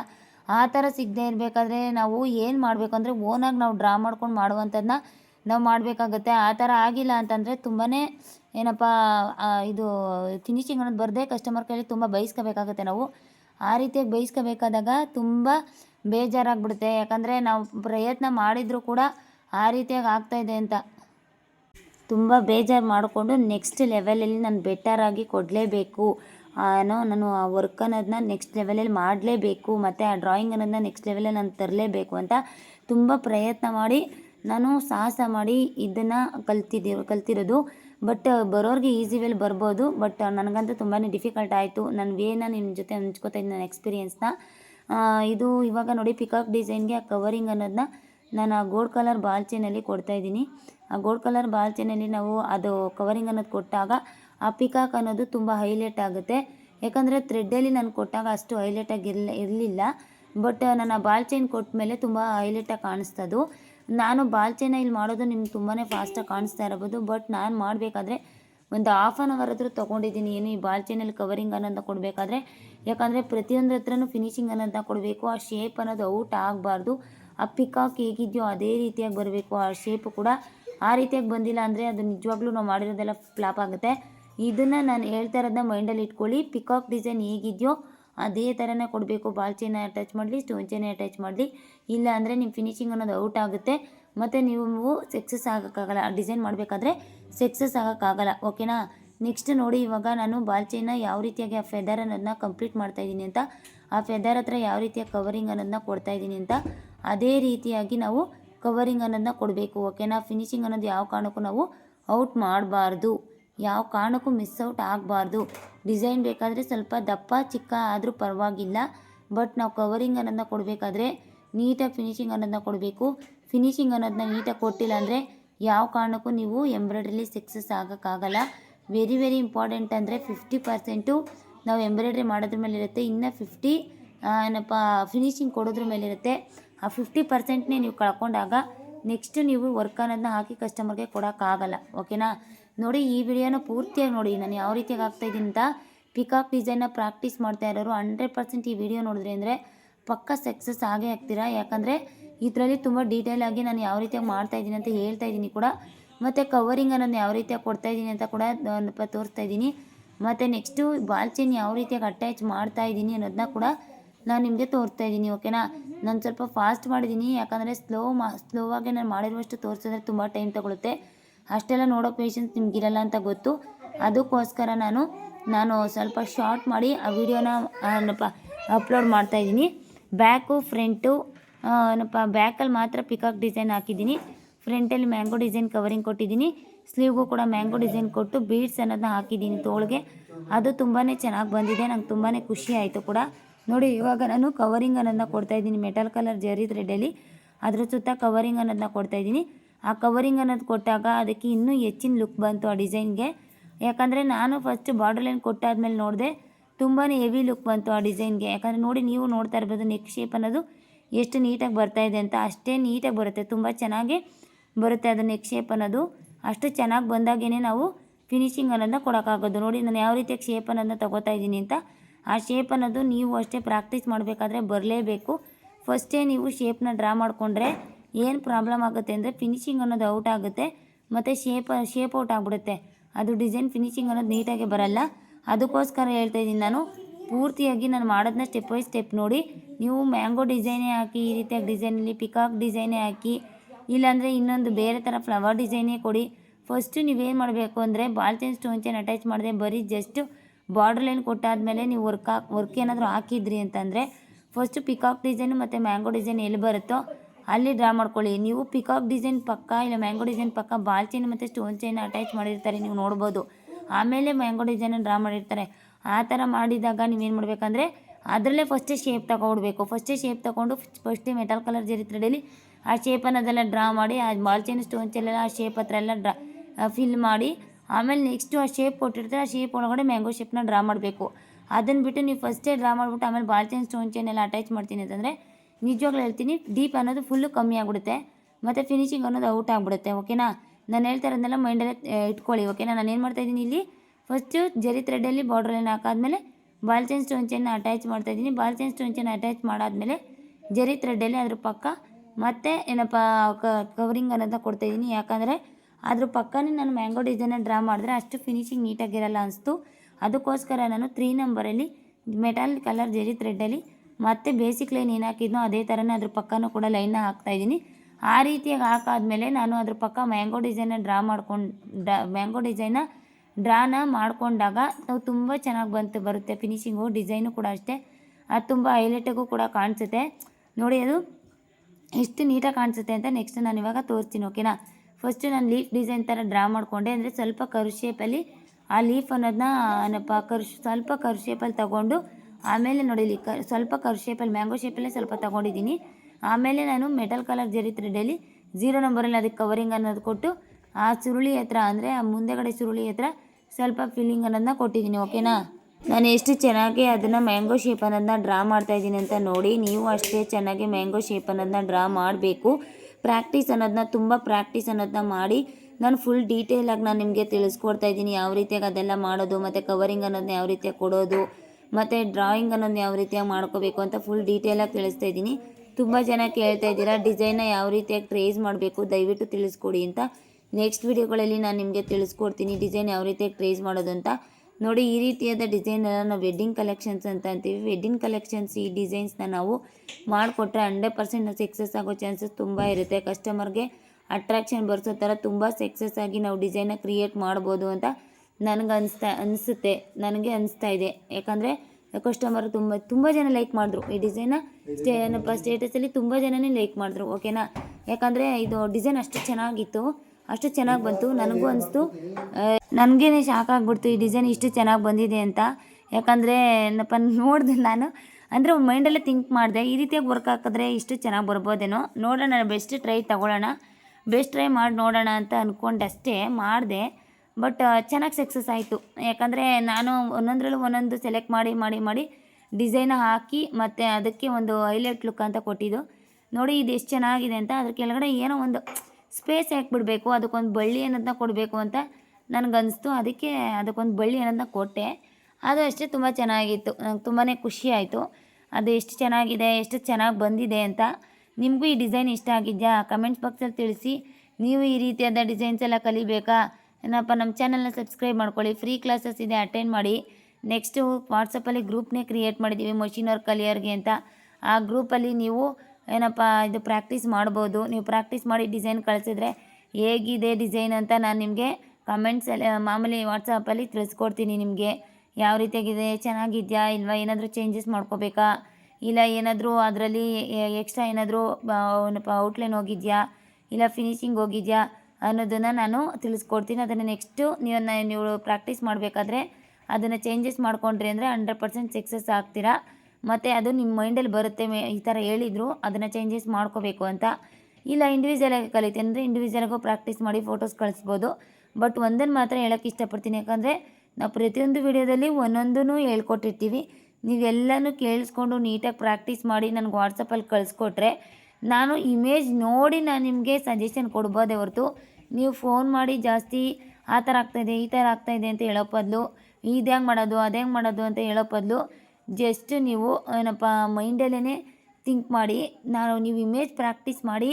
S1: ಆ ಥರ ಸಿಗದೆ ಇರಬೇಕಾದ್ರೆ ನಾವು ಏನು ಮಾಡಬೇಕು ಅಂದರೆ ಓನಾಗಿ ನಾವು ಡ್ರಾ ಮಾಡ್ಕೊಂಡು ಮಾಡುವಂಥದ್ದನ್ನ ನಾವು ಮಾಡಬೇಕಾಗತ್ತೆ. ಆ ಥರ ಆಗಿಲ್ಲ ಅಂತಂದರೆ ತುಂಬಾ ಏನಪ್ಪ ಇದು ಫಿನಿಶಿಂಗ್ ಅನ್ನೋದು ಬರದೆ ಕಸ್ಟಮರ್ ಕೈಲಿ ತುಂಬ ಬಯಸ್ಕೋಬೇಕಾಗತ್ತೆ ನಾವು. ಆ ರೀತಿಯಾಗಿ ಬೇಯಿಸ್ಕೋಬೇಕಾದಾಗ ತುಂಬ ಬೇಜಾರಾಗ್ಬಿಡುತ್ತೆ. ಯಾಕಂದರೆ ನಾವು ಪ್ರಯತ್ನ ಮಾಡಿದರೂ ಕೂಡ ಆ ರೀತಿಯಾಗಿ ಆಗ್ತಾಯಿದೆ ಅಂತ. ತುಂಬ ಬೇಜಾರು ಮಾಡಿಕೊಂಡು ನೆಕ್ಸ್ಟ್ ಲೆವೆಲಲ್ಲಿ ನಾನು ಬೆಟರಾಗಿ ಕೊಡಲೇಬೇಕು. ಏನೋ ನಾನು ಆ ವರ್ಕ್ ಅನ್ನೋದನ್ನ ನೆಕ್ಸ್ಟ್ ಲೆವೆಲಲ್ಲಿ ಮಾಡಲೇಬೇಕು. ಮತ್ತು ಆ ಡ್ರಾಯಿಂಗ್ ಅನ್ನೋದನ್ನ ನೆಕ್ಸ್ಟ್ ಲೆವೆಲಲ್ಲಿ ನಾನು ತರಲೇಬೇಕು ಅಂತ ತುಂಬ ಪ್ರಯತ್ನ ಮಾಡಿ ನಾನು ಸಾಹಸ ಮಾಡಿ ಇದನ್ನು ಕಲ್ತಿದ್ದೀವಿ, ಕಲ್ತಿರೋದು. ಬಟ್ ಬರೋರಿಗೆ ಈಸಿ ವೇಲ್ ಬರ್ಬೋದು. ಬಟ್ ನನಗಂತೂ ತುಂಬಾ ಡಿಫಿಕಲ್ಟ್ ಆಯಿತು. ನನ್ನ ವೇನ ನಿಮ್ಮ ಜೊತೆ ಹಂಚ್ಕೋತಾ ಇದ್ದೀನಿ ನನ್ನ ಎಕ್ಸ್ಪೀರಿಯೆನ್ಸ್ನ ಇದು ಇವಾಗ ನೋಡಿ ಪಿಕಾಕ್ ಡಿಸೈನ್ಗೆ ಆ ಕವರಿಂಗ್ ಅನ್ನೋದನ್ನ ನಾನು ಆ ಗೋಲ್ಡ್ ಕಲರ್ ಬಾಲ್ಚೆನಲ್ಲಿ ಕೊಡ್ತಾ ಇದ್ದೀನಿ. ಆ ಗೋಲ್ಡ್ ಕಲರ್ ಬಾಲ್ಚೆನಲ್ಲಿ ನಾವು ಅದು ಕವರಿಂಗ್ ಅನ್ನೋದು ಕೊಟ್ಟಾಗ ಆ ಪಿಕಾಕ್ ಅನ್ನೋದು ತುಂಬ ಹೈಲೈಟ್ ಆಗುತ್ತೆ. ಯಾಕಂದರೆ ಥ್ರೆಡ್ಡಲ್ಲಿ ನಾನು ಕೊಟ್ಟಾಗ ಅಷ್ಟು ಹೈಲೈಟಾಗಿ ಇರಲಿ, ಇರಲಿಲ್ಲ. ಬಟ್ ನಾನು ಆ ಬಾಲ್ ಚೈನ್ ಕೊಟ್ಟ ಮೇಲೆ ತುಂಬ ಹೈಲೈಟಾಗಿ ಕಾಣಿಸ್ತದು. ನಾನು ಬಾಲ್ಚೇನ ಇಲ್ಲಿ ಮಾಡೋದು ನಿಮ್ಗೆ ತುಂಬಾ ಫಾಸ್ಟಾಗಿ ಕಾಣಿಸ್ತಾ ಇರಬಹುದು ಬಟ್ ನಾನು ಮಾಡಬೇಕಾದ್ರೆ ಒಂದು ಹಾಫ್ ಆನ್ ಅವರ್ ಹತ್ರ ತೊಗೊಂಡಿದ್ದೀನಿ. ಏನು ಈ ಬಾಲ್ಚೇನಲ್ಲಿ ಕವರಿಂಗ್ ಅನ್ನೋದನ್ನ ಕೊಡಬೇಕಾದ್ರೆ, ಯಾಕಂದರೆ ಪ್ರತಿಯೊಂದ್ರ ಹತ್ರನೂ ಫಿನಿಷಿಂಗ್ ಅನ್ನೋದನ್ನ ಕೊಡಬೇಕು. ಆ ಶೇಪ್ ಅನ್ನೋದು ಔಟ್ ಆಗಬಾರ್ದು. ಆ ಪಿಕಾಕ್ ಹೇಗಿದೆಯೋ ಅದೇ ರೀತಿಯಾಗಿ ಬರಬೇಕು. ಆ ಶೇಪ್ ಕೂಡ ಆ ರೀತಿಯಾಗಿ ಬಂದಿಲ್ಲ ಅಂದರೆ ಅದು ನಿಜವಾಗ್ಲೂ ನಾವು ಮಾಡಿರೋದೆಲ್ಲ ಫ್ಲಾಪ್ ಆಗುತ್ತೆ. ಇದನ್ನು ನಾನು ಹೇಳ್ತಾ ಇರೋದನ್ನ ಮೈಂಡಲ್ಲಿ ಇಟ್ಕೊಳ್ಳಿ. ಪಿಕಾಕ್ ಡಿಸೈನ್ ಹೇಗಿದೆಯೋ ಅದೇ ಥರನೇ ಕೊಡಬೇಕು. ಬಾಲ್ ಚೈನ ಅಟ್ಯಾಚ್ ಮಾಡಲಿ ಸ್ಟೋನ್ ಚೈನ ಅಟ್ಯಾಚ್ ಮಾಡಲಿ. ಇಲ್ಲ ಅಂದರೆ ನಿಮ್ಮ ಫಿನಿಶಿಂಗ್ ಅನ್ನೋದು ಔಟ್ ಆಗುತ್ತೆ. ಮತ್ತು ನೀವು ಸಕ್ಸಸ್ ಆಗೋಕ್ಕಾಗಲ್ಲ. ಡಿಸೈನ್ ಮಾಡಬೇಕಾದ್ರೆ ಸಕ್ಸಸ್ ಆಗೋಕ್ಕಾಗಲ್ಲ. ಓಕೆನಾ ನೆಕ್ಸ್ಟ್ ನೋಡಿ ಇವಾಗ ನಾನು ಬಾಲ್ ಚೈನ ಯಾವ ರೀತಿಯಾಗಿ ಆ ಫೆದರ್ ಅನ್ನೋದನ್ನ ಕಂಪ್ಲೀಟ್ ಮಾಡ್ತಾ ಇದ್ದೀನಿ ಅಂತ. ಆ ಫೆದರ್ ಹತ್ರ ಯಾವ ರೀತಿಯ ಕವರಿಂಗ್ ಅನ್ನೋದನ್ನ ಕೊಡ್ತಾ ಇದ್ದೀನಿ ಅಂತ. ಅದೇ ರೀತಿಯಾಗಿ ನಾವು ಕವರಿಂಗ್ ಅನ್ನೋದನ್ನ ಕೊಡಬೇಕು. ಓಕೆನಾ ಫಿನಿಶಿಂಗ್ ಅನ್ನೋದು ಯಾವ ಕಾರಣಕ್ಕೂ ನಾವು ಔಟ್ ಮಾಡಬಾರ್ದು. ಯಾವ ಕಾರಣಕ್ಕೂ ಮಿಸ್ ಔಟ್ ಆಗಬಾರ್ದು. ಡಿಸೈನ್ ಬೇಕಾದರೆ ಸ್ವಲ್ಪ ದಪ್ಪ, ಚಿಕ್ಕ ಆದರೂ ಪರವಾಗಿಲ್ಲ. ಬಟ್ ನಾವು ಕವರಿಂಗ್ ಅನ್ನೋದನ್ನ ಕೊಡಬೇಕಾದ್ರೆ ನೀಟಾಗಿ ಫಿನಿಶಿಂಗ್ ಅನ್ನೋದನ್ನ ಕೊಡಬೇಕು. ಫಿನಿಶಿಂಗ್ ಅನ್ನೋದನ್ನ ನೀಟಾಗಿ ಕೊಟ್ಟಿಲ್ಲ ಅಂದರೆ ಯಾವ ಕಾರಣಕ್ಕೂ ನೀವು ಎಂಬ್ರಾಯ್ಡ್ರಿಲಿ ಸಕ್ಸಸ್ ಆಗೋಕ್ಕಾಗಲ್ಲ. ವೆರಿ ವೆರಿ ಇಂಪಾರ್ಟೆಂಟ್ ಅಂದರೆ ಫಿಫ್ಟಿ ಪರ್ಸೆಂಟು ನಾವು ಎಂಬ್ರಾಯ್ಡ್ರಿ ಮಾಡೋದ್ರ ಮೇಲೆ ಇರುತ್ತೆ. ಇನ್ನು ಫಿಫ್ಟಿ ಏನಪ್ಪ ಫಿನಿಶಿಂಗ್ ಕೊಡೋದ್ರ ಮೇಲೆ ಇರುತ್ತೆ. ಆ ಫಿಫ್ಟಿ ಪರ್ಸೆಂಟ್ನೇ ನೀವು ಕಳ್ಕೊಂಡಾಗ ನೆಕ್ಸ್ಟ್ ನೀವು ವರ್ಕ್ ಅನ್ನೋದನ್ನ ಹಾಕಿ ಕಸ್ಟಮರ್ಗೆ ಕೊಡೋಕ್ಕಾಗಲ್ಲ. ಓಕೆನಾ ನೋಡಿ, ಈ ವಿಡಿಯೋನ ಪೂರ್ತಿಯಾಗಿ ನೋಡಿ. ನಾನು ಯಾವ ರೀತಿಯಾಗಿ ಆಗ್ತಾಯಿದ್ದೀನಿ ಅಂತ ಪಿಕಾಕ್ ಡಿಸೈನ್ನ ಪ್ರಾಕ್ಟೀಸ್ ಮಾಡ್ತಾ ಇರೋರು ಹಂಡ್ರೆಡ್ ಪರ್ಸೆಂಟ್ ಈ ವಿಡಿಯೋ ನೋಡಿದ್ರೆ ಅಂದರೆ ಪಕ್ಕ ಸಕ್ಸಸ್ ಆಗೇ ಆಗ್ತೀರಾ? ಯಾಕಂದರೆ ಇದರಲ್ಲಿ ತುಂಬ ಡೀಟೇಲ್ ಆಗಿ ನಾನು ಯಾವ ರೀತಿಯಾಗಿ ಮಾಡ್ತಾ ಇದ್ದೀನಿ ಅಂತ ಹೇಳ್ತಾ ಇದ್ದೀನಿ ಕೂಡ. ಮತ್ತು ಕವರಿಂಗನ್ನು ನಾನು ಯಾವ ರೀತಿಯಾಗಿ ಕೊಡ್ತಾ ಇದ್ದೀನಿ ಅಂತ ಕೂಡ ತೋರಿಸ್ತಾ ಇದ್ದೀನಿ. ಮತ್ತು ನೆಕ್ಸ್ಟು ಬಾಲ್ ಚೈನ್ ಯಾವ ರೀತಿಯಾಗಿ ಅಟ್ಯಾಚ್ ಮಾಡ್ತಾ ಇದ್ದೀನಿ ಅನ್ನೋದನ್ನ ಕೂಡ ನಾನು ನಿಮಗೆ ತೋರಿಸ್ತಾ ಇದ್ದೀನಿ ಓಕೆನಾ ನಾನು ಸ್ವಲ್ಪ ಫಾಸ್ಟ್ ಮಾಡಿದ್ದೀನಿ, ಯಾಕಂದರೆ ಸ್ಲೋ ಮಾ ಸ್ಲೋವಾಗಿ ನಾನು ಮಾಡಿರುವಷ್ಟು ತೋರಿಸಿದ್ರೆ ತುಂಬ ಟೈಮ್ ತಗೊಳುತ್ತೆ. ಅಷ್ಟೆಲ್ಲ ನೋಡೋ ಪೇಷನ್ಸ್ ನಿಮಗಿರಲ್ಲ ಅಂತ ಗೊತ್ತು. ಅದಕ್ಕೋಸ್ಕರ ನಾನು ನಾನು ಸ್ವಲ್ಪ ಶಾರ್ಟ್ ಮಾಡಿ ಆ ವಿಡಿಯೋನ ಏನಪ್ಪ ಅಪ್ಲೋಡ್ ಮಾಡ್ತಾಯಿದ್ದೀನಿ ಬ್ಯಾಕು ಫ್ರಂಟು ಏನಪ್ಪ ಬ್ಯಾಕಲ್ಲಿ ಮಾತ್ರ ಪಿಕಾಕ್ ಡಿಸೈನ್ ಹಾಕಿದ್ದೀನಿ. ಫ್ರಂಟಲ್ಲಿ ಮ್ಯಾಂಗೋ ಡಿಸೈನ್ ಕವರಿಂಗ್ ಕೊಟ್ಟಿದ್ದೀನಿ. ಸ್ಲೀವ್ಗೂ ಕೂಡ ಮ್ಯಾಂಗೋ ಡಿಸೈನ್ ಕೊಟ್ಟು ಬೀಡ್ಸ್ ಅನ್ನೋದನ್ನ ಹಾಕಿದ್ದೀನಿ ತೋಳಿಗೆ. ಅದು ತುಂಬಾ ಚೆನ್ನಾಗಿ ಬಂದಿದೆ, ನಂಗೆ ತುಂಬಾ ಖುಷಿ ಆಯಿತು ಕೂಡ. ನೋಡಿ, ಇವಾಗ ನಾನು ಕವರಿಂಗ್ ಅನ್ನೋದನ್ನ ಕೊಡ್ತಾಯಿದ್ದೀನಿ ಮೆಟಲ್ ಕಲರ್ ಜರಿ ಥ್ರೆಡಲ್ಲಿ ಅದ್ರ ಸುತ್ತ ಕವರಿಂಗ್ ಅನ್ನೋದನ್ನ ಕೊಡ್ತಾಯಿದ್ದೀನಿ ಆ ಕವರಿಂಗ್ ಅನ್ನೋದು ಕೊಟ್ಟಾಗ ಅದಕ್ಕೆ ಇನ್ನೂ ಹೆಚ್ಚಿನ ಲುಕ್ ಬಂತು ಆ ಡಿಸೈನ್ಗೆ ಯಾಕಂದರೆ ನಾನು ಫಸ್ಟ್ ಬಾರ್ಡರ್ ಲೈನ್ ಕೊಟ್ಟಾದ್ಮೇಲೆ ನೋಡಿದೆ ತುಂಬಾ ಹೆವಿ ಲುಕ್ ಬಂತು ಆ ಡಿಸೈನ್ಗೆ ಯಾಕಂದರೆ ನೋಡಿ ನೀವು ನೋಡ್ತಾ ಇರ್ಬೋದು ನೆಕ್ ಶೇಪ್ ಅನ್ನೋದು ಎಷ್ಟು ನೀಟಾಗಿ ಬರ್ತಾ ಇದೆ ಅಂತ. ಅಷ್ಟೇ ನೀಟಾಗಿ ಬರುತ್ತೆ. ತುಂಬ ಚೆನ್ನಾಗಿ ಬರುತ್ತೆ ಅದು ನೆಕ್ ಶೇಪ್ ಅನ್ನೋದು. ಅಷ್ಟು ಚೆನ್ನಾಗಿ ಬಂದಾಗೇ ನಾವು ಫಿನಿಶಿಂಗ್ ಅನ್ನೋದನ್ನ ಕೊಡೋಕ್ಕಾಗೋದು. ನೋಡಿ ನಾನು ಯಾವ ರೀತಿಯಾಗಿ ಶೇಪ್ ಅನ್ನೋದನ್ನ ತೊಗೋತಾ ಇದ್ದೀನಿ ಅಂತ. ಆ ಶೇಪ್ ಅನ್ನೋದು ನೀವು ಅಷ್ಟೇ ಪ್ರಾಕ್ಟೀಸ್ ಮಾಡಬೇಕಾದ್ರೆ ಬರಲೇಬೇಕು. ಫಸ್ಟೇ ನೀವು ಶೇಪ್ನ ಡ್ರಾ ಮಾಡಿಕೊಂಡ್ರೆ ಏನು ಪ್ರಾಬ್ಲಮ್ ಆಗುತ್ತೆ ಅಂದರೆ ಫಿನಿಶಿಂಗ್ ಅನ್ನೋದು ಔಟ್ ಆಗುತ್ತೆ, ಮತ್ತು ಶೇಪ್ ಶೇಪ್ ಔಟ್ ಆಗಿಬಿಡುತ್ತೆ. ಅದು ಡಿಸೈನ್ ಫಿನಿಶಿಂಗ್ ಅನ್ನೋದು ನೀಟಾಗಿ ಬರಲ್ಲ. ಅದಕ್ಕೋಸ್ಕರ ಹೇಳ್ತಾ ಇದ್ದೀನಿ ನಾನು, ಪೂರ್ತಿಯಾಗಿ ನಾನು ಮಾಡೋದನ್ನ ಸ್ಟೆಪ್ ಬೈ ಸ್ಟೆಪ್ ನೋಡಿ. ನೀವು ಮ್ಯಾಂಗೋ ಡಿಸೈನೇ ಹಾಕಿ, ಈ ರೀತಿಯಾಗಿ ಡಿಸೈನಲ್ಲಿ ಪಿಕಾಕ್ ಡಿಸೈನೇ ಹಾಕಿ, ಇಲ್ಲಾಂದರೆ ಇನ್ನೊಂದು ಬೇರೆ ಥರ ಫ್ಲವರ್ ಡಿಸೈನೇ ಕೊಡಿ. ಫಸ್ಟು ನೀವೇನು ಮಾಡಬೇಕು ಅಂದರೆ ball chain stone chain attach ಮಾಡಿದೆ ಬರೀ ಜಸ್ಟ್ ಬಾರ್ಡರ್ ಲೈನ್ ಕೊಟ್ಟಾದಮೇಲೆ ನೀವು ವರ್ಕ್ ಹಾಕಿ ವರ್ಕ್ ಏನಾದರೂ ಹಾಕಿದ್ರಿ ಅಂತಂದರೆ ಫಸ್ಟು ಪಿಕಾಕ್ ಡಿಸೈನು ಮತ್ತು ಮ್ಯಾಂಗೋ ಡಿಸೈನ್ ಎಲ್ಲಿ ಬರುತ್ತೋ ಅಲ್ಲಿ ಡ್ರಾ ಮಾಡ್ಕೊಳ್ಳಿ. ನೀವು ಪಿಕಾಕ್ ಡಿಸೈನ್ ಪಕ್ಕ ಇಲ್ಲ ಮ್ಯಾಂಗೋ ಡಿಸೈನ್ ಪಕ್ಕ ಬಾಲ್ ಚೈನ್ ಮತ್ತು ಸ್ಟೋನ್ ಚೈನ್ ಅಟ್ಯಾಚ್ ಮಾಡಿರ್ತಾರೆ, ನೀವು ನೋಡ್ಬೋದು. ಆಮೇಲೆ ಮ್ಯಾಂಗೋ ಡಿಸೈನ್ ಡ್ರಾ ಮಾಡಿರ್ತಾರೆ. ಆ ಥರ ಮಾಡಿದಾಗ ನೀವೇನು ಮಾಡಬೇಕಂದ್ರೆ, ಅದರಲ್ಲೇ ಫಸ್ಟೇ ಶೇಪ್ ತಗೊಬಿಡ್ಬೇಕು ಫಸ್ಟೇ ಶೇಪ್ ತೊಗೊಂಡು ಫಸ್ಟೇ ಮೆಟಲ್ ಕಲರ್ ಜರಿ ಥ್ರೆಡಲ್ಲಿ ಆ ಶೇಪ್ ಅನ್ನೋದೆಲ್ಲ ಡ್ರಾ ಮಾಡಿ, ಆ ಬಾಲ್ ಚೈನ್ ಸ್ಟೋನ್ ಚೈನ್ ಎಲ್ಲ ಆ ಶೇಪ್ ಹತ್ರ ಎಲ್ಲ ಡ್ರಾ ಫಿಲ್ ಮಾಡಿ, ಆಮೇಲೆ ನೆಕ್ಸ್ಟು ಆ ಶೇಪ್ ಕೊಟ್ಟಿರ್ತಾರೆ, ಆ ಶೇಪ್ ಒಳಗಡೆ ಮ್ಯಾಂಗೋ ಶೇಪ್ನ ಡ್ರಾ ಮಾಡಬೇಕು. ಅದನ್ನು ಬಿಟ್ಟು ನೀವು ಫಸ್ಟೇ ಡ್ರಾ ಮಾಡಿಬಿಟ್ಟು ಆಮೇಲೆ ಬಾಲ್ ಚೈನ್ ಸ್ಟೋನ್ ಚೈನ್ ಎಲ್ಲ ಅಟ್ಯಾಚ್ ಮಾಡ್ತೀನಿ ಅಂತಂದರೆ ನಿಜವಾಗ್ಲೂ ಹೇಳ್ತೀನಿ ಡೀಪ್ ಅನ್ನೋದು ಫುಲ್ಲು ಕಮ್ಮಿ ಆಗಿಬಿಡುತ್ತೆ. ಮತ್ತು ಫಿನಿಶಿಂಗ್ ಅನ್ನೋದು ಔಟ್ ಆಗಿಬಿಡುತ್ತೆ ಓಕೆನಾ ನಾನು ಹೇಳ್ತಾ ಇರೋದನ್ನೆಲ್ಲ ಮೈಂಡಲ್ಲೇ ಇಟ್ಕೊಳ್ಳಿ ಓಕೆನಾ ನಾನು ಏನು ಮಾಡ್ತಾಯಿದ್ದೀನಿ ಇಲ್ಲಿ? ಫಸ್ಟು ಜರಿ ಥ್ರೆಡಲ್ಲಿ ಬಾರ್ಡರ್ ಲೈನ್ ಹಾಕಾದ್ಮೇಲೆ ball chain stone chain attach ಮಾಡ್ತಾಯಿದ್ದೀನಿ ball chain stone chain attach ಮಾಡಾದಮೇಲೆ ಜರಿ ಥ್ರೆಡಲ್ಲಿ ಅದ್ರ ಪಕ್ಕ ಮತ್ತೆ ಏನಪ್ಪ ಕವರಿಂಗ್ ಅನ್ನೋದನ್ನ ಕೊಡ್ತಾಯಿದ್ದೀನಿ ಯಾಕಂದರೆ ಅದ್ರ ಪಕ್ಕನೇ ನಾನು ಮ್ಯಾಂಗೋ ಡಿಸೈನ ಡ್ರಾ ಮಾಡಿದ್ರೆ ಅಷ್ಟು ಫಿನಿಶಿಂಗ್ ನೀಟಾಗಿರಲ್ಲ ಅನಿಸ್ತು. ಅದಕ್ಕೋಸ್ಕರ ನಾನು ತ್ರೀ ನಂಬರಲ್ಲಿ ಮೆಟಲ್ ಕಲರ್ ಜರಿ ಥ್ರೆಡ್ಡಲ್ಲಿ ಮತ್ತೆ ಬೇಸಿಕ್ ಲೈನ್ ಏನು ಹಾಕಿದ್ನೋ ಅದೇ ಥರನೇ ಅದ್ರ ಪಕ್ಕನೂ ಕೂಡ ಲೈನ್ನ ಹಾಕ್ತಾಯಿದ್ದೀನಿ ಆ ರೀತಿಯಾಗಿ ಹಾಕಾದ್ಮೇಲೆ ನಾನು ಅದ್ರ ಪಕ್ಕ ಮ್ಯಾಂಗೋ ಡಿಸೈನ ಡ್ರಾ ಮಾಡ್ಕೊಂಡು ಡ್ರಾ ಮ್ಯಾಂಗೋ ಡಿಸೈನ ಡ್ರಾನ ಮಾಡಿಕೊಂಡಾಗ ನಾವು ತುಂಬ ಚೆನ್ನಾಗಿ ಬಂತು, ಬರುತ್ತೆ. ಫಿನಿಶಿಂಗು ಡಿಸೈನು ಕೂಡ ಅಷ್ಟೇ. ಅದು ತುಂಬ ಹೈಲೈಟಾಗೂ ಕೂಡ ಕಾಣಿಸುತ್ತೆ. ನೋಡಿ ಅದು ಎಷ್ಟು ನೀಟಾಗಿ ಕಾಣಿಸುತ್ತೆ ಅಂತ ನೆಕ್ಸ್ಟ್ ನಾನು ಇವಾಗ ತೋರಿಸ್ತೀನಿ ಓಕೆನಾ ಫಸ್ಟು ನಾನು ಲೀಫ್ ಡಿಸೈನ್ ಥರ ಡ್ರಾ ಮಾಡಿಕೊಂಡೆ. ಅಂದರೆ ಸ್ವಲ್ಪ ಕರು ಶೇಪಲ್ಲಿ ಆ ಲೀಫ್ ಅನ್ನೋದನ್ನ ಏನಪ್ಪ ಕರು ಸ್ವಲ್ಪ ಕರು ಶೇಪಲ್ಲಿ ತಗೊಂಡು ಆಮೇಲೆ ನೋಡಿ ಇಲ್ಲಿ ಕ ಸ್ವಲ್ಪ ಕರ್ ಶೇಪಲ್ಲಿ ಮ್ಯಾಂಗೋ ಶೇಪಲ್ಲೇ ಸ್ವಲ್ಪ ತಗೊಂಡಿದ್ದೀನಿ. ಆಮೇಲೆ ನಾನು ಮೆಟಲ್ ಕಲರ್ ಜರಿ ಥ್ರೆಡಲ್ಲಿ ಝೀರೋ ನಂಬರಲ್ಲಿ ಅದಕ್ಕೆ ಕವರಿಂಗ್ ಅನ್ನೋದು ಕೊಟ್ಟು, ಆ ಸುರುಳಿ ಹತ್ರ ಅಂದರೆ ಆ ಮುಂದೆಗಡೆ ಸುರುಳಿ ಹತ್ರ ಸ್ವಲ್ಪ ಫಿಲ್ಲಿಂಗ್ ಅನ್ನೋದನ್ನ ಕೊಟ್ಟಿದ್ದೀನಿ ಓಕೆನಾ ನಾನು ಎಷ್ಟು ಚೆನ್ನಾಗಿ ಅದನ್ನು ಮ್ಯಾಂಗೋ ಶೇಪ್ ಅನ್ನೋದನ್ನ ಡ್ರಾ ಮಾಡ್ತಾ ಇದ್ದೀನಿ ಅಂತ ನೋಡಿ, ನೀವು ಅಷ್ಟೇ ಚೆನ್ನಾಗಿ ಮ್ಯಾಂಗೋ ಶೇಪ್ ಅನ್ನೋದನ್ನ ಡ್ರಾ ಮಾಡಬೇಕು. ಪ್ರಾಕ್ಟೀಸ್ ಅನ್ನೋದನ್ನ, ತುಂಬ ಪ್ರಾಕ್ಟೀಸ್ ಅನ್ನೋದನ್ನ ಮಾಡಿ, ನಾನು ಫುಲ್ ಡೀಟೇಲಾಗಿ ನಾನು ನಿಮಗೆ ತಿಳಿಸ್ಕೊಡ್ತಾ ಇದ್ದೀನಿ, ಯಾವ ರೀತಿಯಾಗಿ ಅದೆಲ್ಲ ಮಾಡೋದು, ಮತ್ತು ಕವರಿಂಗ್ ಅನ್ನೋದನ್ನ ಯಾವ ರೀತಿಯಾಗಿ ಕೊಡೋದು. ಮತ್ತು ಡ್ರಾಯಿಂಗ್ ಅನ್ನೋದು ಯಾವ ರೀತಿಯಾಗಿ ಮಾಡ್ಕೋಬೇಕು ಅಂತ ಫುಲ್ ಡೀಟೇಲಾಗಿ ತಿಳಿಸ್ತಾ ಇದ್ದೀನಿ. ತುಂಬ ಜನ ಕೇಳ್ತಾ ಇದ್ದೀರಾ ಡಿಸೈನ್ನ ಯಾವ ರೀತಿಯಾಗಿ ಟ್ರೇಸ್ ಮಾಡಬೇಕು, ದಯವಿಟ್ಟು ತಿಳಿಸ್ಕೊಡಿ ಅಂತ. ನೆಕ್ಸ್ಟ್ ವೀಡಿಯೋಗಳಲ್ಲಿ ನಾನು ನಿಮಗೆ ತಿಳಿಸ್ಕೊಡ್ತೀನಿ ಡಿಸೈನ್ ಯಾವ ರೀತಿಯಾಗಿ ಟ್ರೇಸ್ ಮಾಡೋದು ಅಂತ. ನೋಡಿ, ಈ ರೀತಿಯಾದ ಡಿಸೈನ್ ನಾವು ವೆಡ್ಡಿಂಗ್ ಕಲೆಕ್ಷನ್ಸ್ ಅಂತ ಅಂತೀವಿ. ವೆಡ್ಡಿಂಗ್ ಕಲೆಕ್ಷನ್ಸ್ ಈ ಡಿಸೈನ್ಸ್ನ ನಾವು ಮಾಡಿಕೊಟ್ರೆ ಹಂಡ್ರೆಡ್ ಪರ್ಸೆಂಟ್ ಸಕ್ಸಸ್ ಆಗೋ ಚಾನ್ಸಸ್ ತುಂಬ ಇರುತ್ತೆ. ಕಸ್ಟಮರ್ಗೆ ಅಟ್ರಾಕ್ಷನ್ ಬರ್ಸೋ ಥರ ತುಂಬ ಸಕ್ಸಸ್ ಆಗಿ ನಾವು ಡಿಸೈನ್ನ ಕ್ರಿಯೇಟ್ ಮಾಡ್ಬೋದು ಅಂತ ನನಗೆ ಅನಿಸ್ತಾ, ಅನಿಸುತ್ತೆ, ನನಗೆ ಅನಿಸ್ತಾ ಇದೆ. ಯಾಕಂದರೆ ಕಸ್ಟಮರ್ ತುಂಬ ತುಂಬ ಜನ ಲೈಕ್ ಮಾಡಿದ್ರು. ಈ ಡಿಸೈನ್ ಸ್ಟೇ ಏನಪ್ಪ ಸ್ಟೇಟಸಲ್ಲಿ ತುಂಬ ಜನನೇ ಲೈಕ್ ಮಾಡಿದ್ರು ಓಕೆನಾ ಯಾಕಂದರೆ, ಇದು ಡಿಸೈನ್ ಅಷ್ಟು ಚೆನ್ನಾಗಿತ್ತು, ಅಷ್ಟು ಚೆನ್ನಾಗಿ ಬಂತು, ನನಗೂ ಅನಿಸ್ತು. ನನಗೇ ಶಾಕ್ ಆಗಿಬಿಡ್ತು, ಈ ಡಿಸೈನ್ ಇಷ್ಟು ಚೆನ್ನಾಗಿ ಬಂದಿದೆ ಅಂತ. ಯಾಕಂದರೆ, ಏನಪ್ಪ, ನೋಡಿದೆ ನಾನು. ಅಂದರೆ ಮೈಂಡಲ್ಲೇ ಥಿಂಕ್ ಮಾಡಿದೆ, ಈ ರೀತಿಯಾಗಿ ವರ್ಕ್ ಹಾಕಿದ್ರೆ ಇಷ್ಟು ಚೆನ್ನಾಗಿ ಬರ್ಬೋದೇನೋ? ನೋಡೋಣ ಬೆಸ್ಟ್ ಟ್ರೈ ತಗೊಳ್ಳೋಣ. ಬೆಸ್ಟ್ ಟ್ರೈ ಮಾಡಿ ನೋಡೋಣ ಅಂತ ಅಂದ್ಕೊಂಡು ಅಷ್ಟೇ, ಮಾಡಿದೆ. ಬಟ್ ಚೆನ್ನಾಗಿ ಸಕ್ಸಸ್ ಆಯಿತು. ಯಾಕಂದರೆ ನಾನು ಒಂದೊಂದರಲ್ಲೂ ಒಂದೊಂದು ಸೆಲೆಕ್ಟ್ ಮಾಡಿ ಮಾಡಿ ಮಾಡಿ ಡಿಸೈನ ಹಾಕಿ ಮತ್ತು ಅದಕ್ಕೆ ಒಂದು ಹೈಲೈಟ್ ಲುಕ್ ಅಂತ ಕೊಟ್ಟಿದ್ದು. ನೋಡಿ, ಇದು ಎಷ್ಟು ಚೆನ್ನಾಗಿದೆ ಅಂತ ಅದ್ರ ಕೆಳಗಡೆ ಏನೋ ಒಂದು ಸ್ಪೇಸ್ ಹಾಕ್ಬಿಡ್ಬೇಕು, ಅದಕ್ಕೊಂದು ಬಳ್ಳಿ ಅನ್ನೋದನ್ನ ಕೊಡಬೇಕು ಅಂತ ನನಗನ್ನಿಸ್ತು ಅದಕ್ಕೆ ಅದಕ್ಕೊಂದು ಬಳ್ಳಿ ಅನ್ನೋದನ್ನ ಕೊಟ್ಟೆ. ಅದು ಅಷ್ಟೇ ತುಂಬ ಚೆನ್ನಾಗಿತ್ತು. ನಂಗೆ ತುಂಬಾ ಖುಷಿ ಆಯಿತು. ಅದು ಎಷ್ಟು ಚೆನ್ನಾಗಿದೆ, ಎಷ್ಟು ಚೆನ್ನಾಗಿ ಬಂದಿದೆ ಅಂತ ನಿಮಗೂ ಈ ಡಿಸೈನ್ ಇಷ್ಟ ಆಗಿದೆಯಾ? ಕಮೆಂಟ್ಸ್ ಬಾಕ್ಸಲ್ಲಿ ತಿಳಿಸಿ. ನೀವು ಈ ರೀತಿಯಾದ ಡಿಸೈನ್ಸ್ ಎಲ್ಲ ಕಲಿಬೇಕಾ? ಏನಪ್ಪ, ನಮ್ಮ ಚಾನಲ್ನ ಸಬ್ಸ್ಕ್ರೈಬ್ ಮಾಡ್ಕೊಳ್ಳಿ. ಫ್ರೀ ಕ್ಲಾಸಸ್ ಇದೆ, ಅಟೆಂಡ್ ಮಾಡಿ. ನೆಕ್ಸ್ಟು ವಾಟ್ಸಪ್ಪಲ್ಲಿ ಗ್ರೂಪ್ನೇ ಕ್ರಿಯೇಟ್ ಮಾಡಿದ್ದೀವಿ, ಮಷಿನ್ ವರ್ಕ್ ಕಲಿಯೋರಿಗೆ ಅಂತ. ಆ ಗ್ರೂಪಲ್ಲಿ ನೀವು ಏನಪ್ಪ, ಇದು ಪ್ರಾಕ್ಟೀಸ್ ಮಾಡ್ಬೋದು. ನೀವು ಪ್ರಾಕ್ಟೀಸ್ ಮಾಡಿ ಡಿಸೈನ್ ಕಳಿಸಿದ್ರೆ ಹೇಗಿದೆ ಡಿಸೈನ್ ಅಂತ ನಾನು ನಿಮಗೆ ಕಮೆಂಟ್ಸಲ್ಲಿ ಮಾಮೂಲಿ ವಾಟ್ಸಪ್ಪಲ್ಲಿ ತಿಳಿಸ್ಕೊಡ್ತೀನಿ ನಿಮಗೆ. ಯಾವ ರೀತಿಯಾಗಿದೆ, ಚೆನ್ನಾಗಿದೆಯಾ ಇಲ್ವಾ, ಏನಾದರೂ ಚೇಂಜಸ್ ಮಾಡ್ಕೋಬೇಕಾ? ಇಲ್ಲ ಏನಾದರೂ ಅದರಲ್ಲಿ ಎಕ್ಸ್ಟ್ರಾ ಏನಾದರೂ ಏನಪ್ಪ ಔಟ್ಲೈನ್ ಹೋಗಿದೆಯಾ? ಇಲ್ಲ ಫಿನಿಶಿಂಗ್ ಹೋಗಿದೆಯಾ? ಅನ್ನೋದನ್ನು ನಾನು ತಿಳಿಸ್ಕೊಡ್ತೀನಿ. ಅದನ್ನು ನೆಕ್ಸ್ಟು ನೀವು ನೀವು ಪ್ರಾಕ್ಟೀಸ್ ಮಾಡಬೇಕಾದ್ರೆ ಅದನ್ನು ಚೇಂಜಸ್ ಮಾಡ್ಕೊಂಡ್ರಿ ಅಂದರೆ ಹಂಡ್ರೆಡ್ ಪರ್ಸೆಂಟ್ ಸಕ್ಸಸ್ ಆಗ್ತೀರಾ. ಮತ್ತು ಅದು ನಿಮ್ಮ ಮೈಂಡಲ್ಲಿ ಬರುತ್ತೆ ಮೇ, ಈ ಥರ ಹೇಳಿದರು, ಅದನ್ನು ಚೇಂಜಸ್ ಮಾಡ್ಕೋಬೇಕು ಅಂತ. ಇಲ್ಲ ಇಂಡಿವಿಜುವಲಾಗಿ ಕಲಿತೆ ಅಂದರೆ ಇಂಡಿವಿಜುವಲಾಗೂ ಪ್ರಾಕ್ಟೀಸ್ ಮಾಡಿ ಫೋಟೋಸ್ ಕಳಿಸ್ಬೋದು. ಬಟ್ ಒಂದನ್ನು ಮಾತ್ರ ಹೇಳೋಕ್ಕೆ ಇಷ್ಟಪಡ್ತೀನಿ. ಯಾಕಂದರೆ ನಾವು ಪ್ರತಿಯೊಂದು ವಿಡಿಯೋದಲ್ಲಿ ಒಂದೊಂದೂ ಹೇಳ್ಕೊಟ್ಟಿರ್ತೀವಿ. ನೀವೆಲ್ಲನೂ ಕೇಳಿಸ್ಕೊಂಡು ನೀಟಾಗಿ ಪ್ರಾಕ್ಟೀಸ್ ಮಾಡಿ ನನಗೆ ವಾಟ್ಸಪ್ಪಲ್ಲಿ ಕಳಿಸ್ಕೊಟ್ರೆ ನಾನು ಇಮೇಜ್ ನೋಡಿ ನಾನು ನಿಮಗೆ ಸಜೆಷನ್ ಕೊಡ್ಬೋದೇ. ಹೊರತು ನೀವು ಫೋನ್ ಮಾಡಿ ಜಾಸ್ತಿ ಆ ಥರ ಆಗ್ತಾಯಿದೆ ಈ ಥರ ಆಗ್ತಾಯಿದೆ ಅಂತ ಹೇಳೋ ಬದಲು, ಇದು ಹೆಂಗೆ ಮಾಡೋದು, ಅದು ಹೆಂಗೆ ಮಾಡೋದು ಅಂತ ಹೇಳೋ ಬದಲು ಜಸ್ಟ್ ನೀವು ಏನಪ್ಪ ಮೈಂಡಲ್ಲೇ ಥಿಂಕ್ ಮಾಡಿ, ನಾನು ನೀವು ಇಮೇಜ್ ಪ್ರಾಕ್ಟೀಸ್ ಮಾಡಿ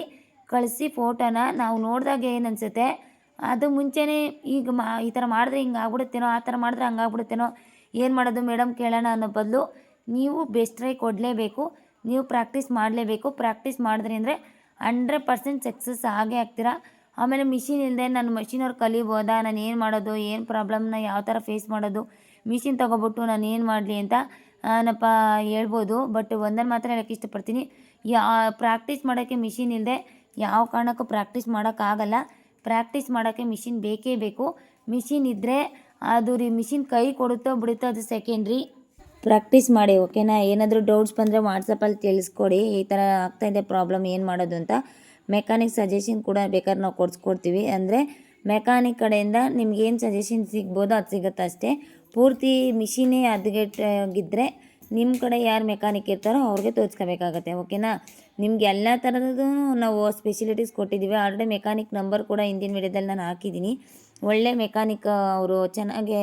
S1: ಕಳಿಸಿ ಫೋಟೋನ ನಾವು ನೋಡಿದಾಗ ಏನು ಅನಿಸುತ್ತೆ, ಅದು ಮುಂಚೆನೇ ಈಗ ಮಾ, ಈ ಥರ ಮಾಡಿದ್ರೆ ಹಿಂಗೆ ಆಗ್ಬಿಡುತ್ತೇನೋ, ಆ ಥರ ಮಾಡಿದ್ರೆ ಹಂಗಾಗ್ಬಿಡುತ್ತೇನೋ ಏನು ಮಾಡೋದು ಮೇಡಮ್ ಕೇಳೋಣ ಅನ್ನೋ ಬದಲು ನೀವು ಬೆಸ್ಟ್ ಕೊಡಲೇಬೇಕು. ನೀವು ಪ್ರಾಕ್ಟೀಸ್ ಮಾಡಲೇಬೇಕು. ಪ್ರಾಕ್ಟೀಸ್ ಮಾಡಿದ್ರಿ ಅಂದರೆ ಹಂಡ್ರೆಡ್ ಪರ್ಸೆಂಟ್ ಸಕ್ಸಸ್ ಆಗೇ ಆಗ್ತೀರಾ. ಆಮೇಲೆ ಮಿಷಿನ್ ಇಲ್ಲದೆ ನಾನು ಮಷಿನವ್ರು ಕಲಿಬೋದಾ? ನಾನು ಏನು ಮಾಡೋದು? ಏನು ಪ್ರಾಬ್ಲಮ್ನ ಯಾವ ಥರ ಫೇಸ್ ಮಾಡೋದು? ಮಿಷಿನ್ ತೊಗೊಬಿಟ್ಟು ನಾನು ಏನು ಮಾಡಲಿ ಅಂತ ನಪ್ಪ ಹೇಳ್ಬೋದು. ಬಟ್ ಒಂದನ್ನು ಮಾತ್ರ ಹೇಳೋಕ್ಕೆ ಇಷ್ಟಪಡ್ತೀನಿ. ಯಾ, ಪ್ರಾಕ್ಟೀಸ್ ಮಾಡೋಕ್ಕೆ ಮಿಷಿನ್ ಇಲ್ಲದೆ ಯಾವ ಕಾರಣಕ್ಕೂ ಪ್ರಾಕ್ಟೀಸ್ ಮಾಡೋಕ್ಕಾಗಲ್ಲ ಪ್ರಾಕ್ಟೀಸ್ ಮಾಡೋಕ್ಕೆ ಮಿಷಿನ್ ಬೇಕೇ ಬೇಕು. ಮಿಷಿನ್ ಇದ್ದರೆ ಅದು ರೀ, ಮಿಷಿನ್ ಕೈ ಕೊಡುತ್ತೋ ಬಿಡುತ್ತೋ ಅದು ಸೆಕೆಂಡ್ರಿ ಪ್ರಾಕ್ಟೀಸ್ ಮಾಡಿ, ಓಕೆನಾ? ಏನಾದರೂ ಡೌಟ್ಸ್ ಬಂದರೆ ವಾಟ್ಸಪ್ಪಲ್ಲಿ ತಿಳಿಸ್ಕೊಡಿ. ಈ ಥರ ಆಗ್ತಾಯಿದೆ ಪ್ರಾಬ್ಲಮ್, ಏನು ಮಾಡೋದು ಅಂತ. ಮೆಕ್ಯಾನಿಕ್ ಸಜೆಷನ್ ಕೂಡ ಬೇಕಾದ್ರೆ ನಾವು ಕೊಡಿಸ್ಕೊಡ್ತೀವಿ. ಅಂದರೆ ಮೆಕ್ಯಾನಿಕ್ ಕಡೆಯಿಂದ ನಿಮ್ಗೆ ಏನು ಸಜೆಷನ್ ಸಿಗ್ಬೋದು ಅದು ಸಿಗುತ್ತೆ ಅಷ್ಟೇ. ಪೂರ್ತಿ ಮಿಷಿನೇ ಹದಗೆಟ್ಟಾಗಿದ್ದರೆ ನಿಮ್ಮ ಕಡೆ ಯಾರು ಮೆಕ್ಯಾನಿಕ್ ಇರ್ತಾರೋ ಅವ್ರಿಗೆ ತೋರಿಸ್ಕೋಬೇಕಾಗತ್ತೆ, ಓಕೆನಾ? ನಿಮ್ಗೆ ಎಲ್ಲ ಥರದ್ದು ನಾವು ಸ್ಪೆಷಲಿಟೀಸ್ ಕೊಟ್ಟಿದ್ದೀವಿ. ಆಲ್ರೆಡಿ ಮೆಕ್ಯಾನಿಕ್ ನಂಬರ್ ಕೂಡ ಹಿಂದಿನ ವಿಡಿಯೋದಲ್ಲಿ ನಾನು ಹಾಕಿದ್ದೀನಿ. ಒಳ್ಳೆ ಮೆಕ್ಯಾನಿಕ್ ಅವರು ಚೆನ್ನಾಗೆ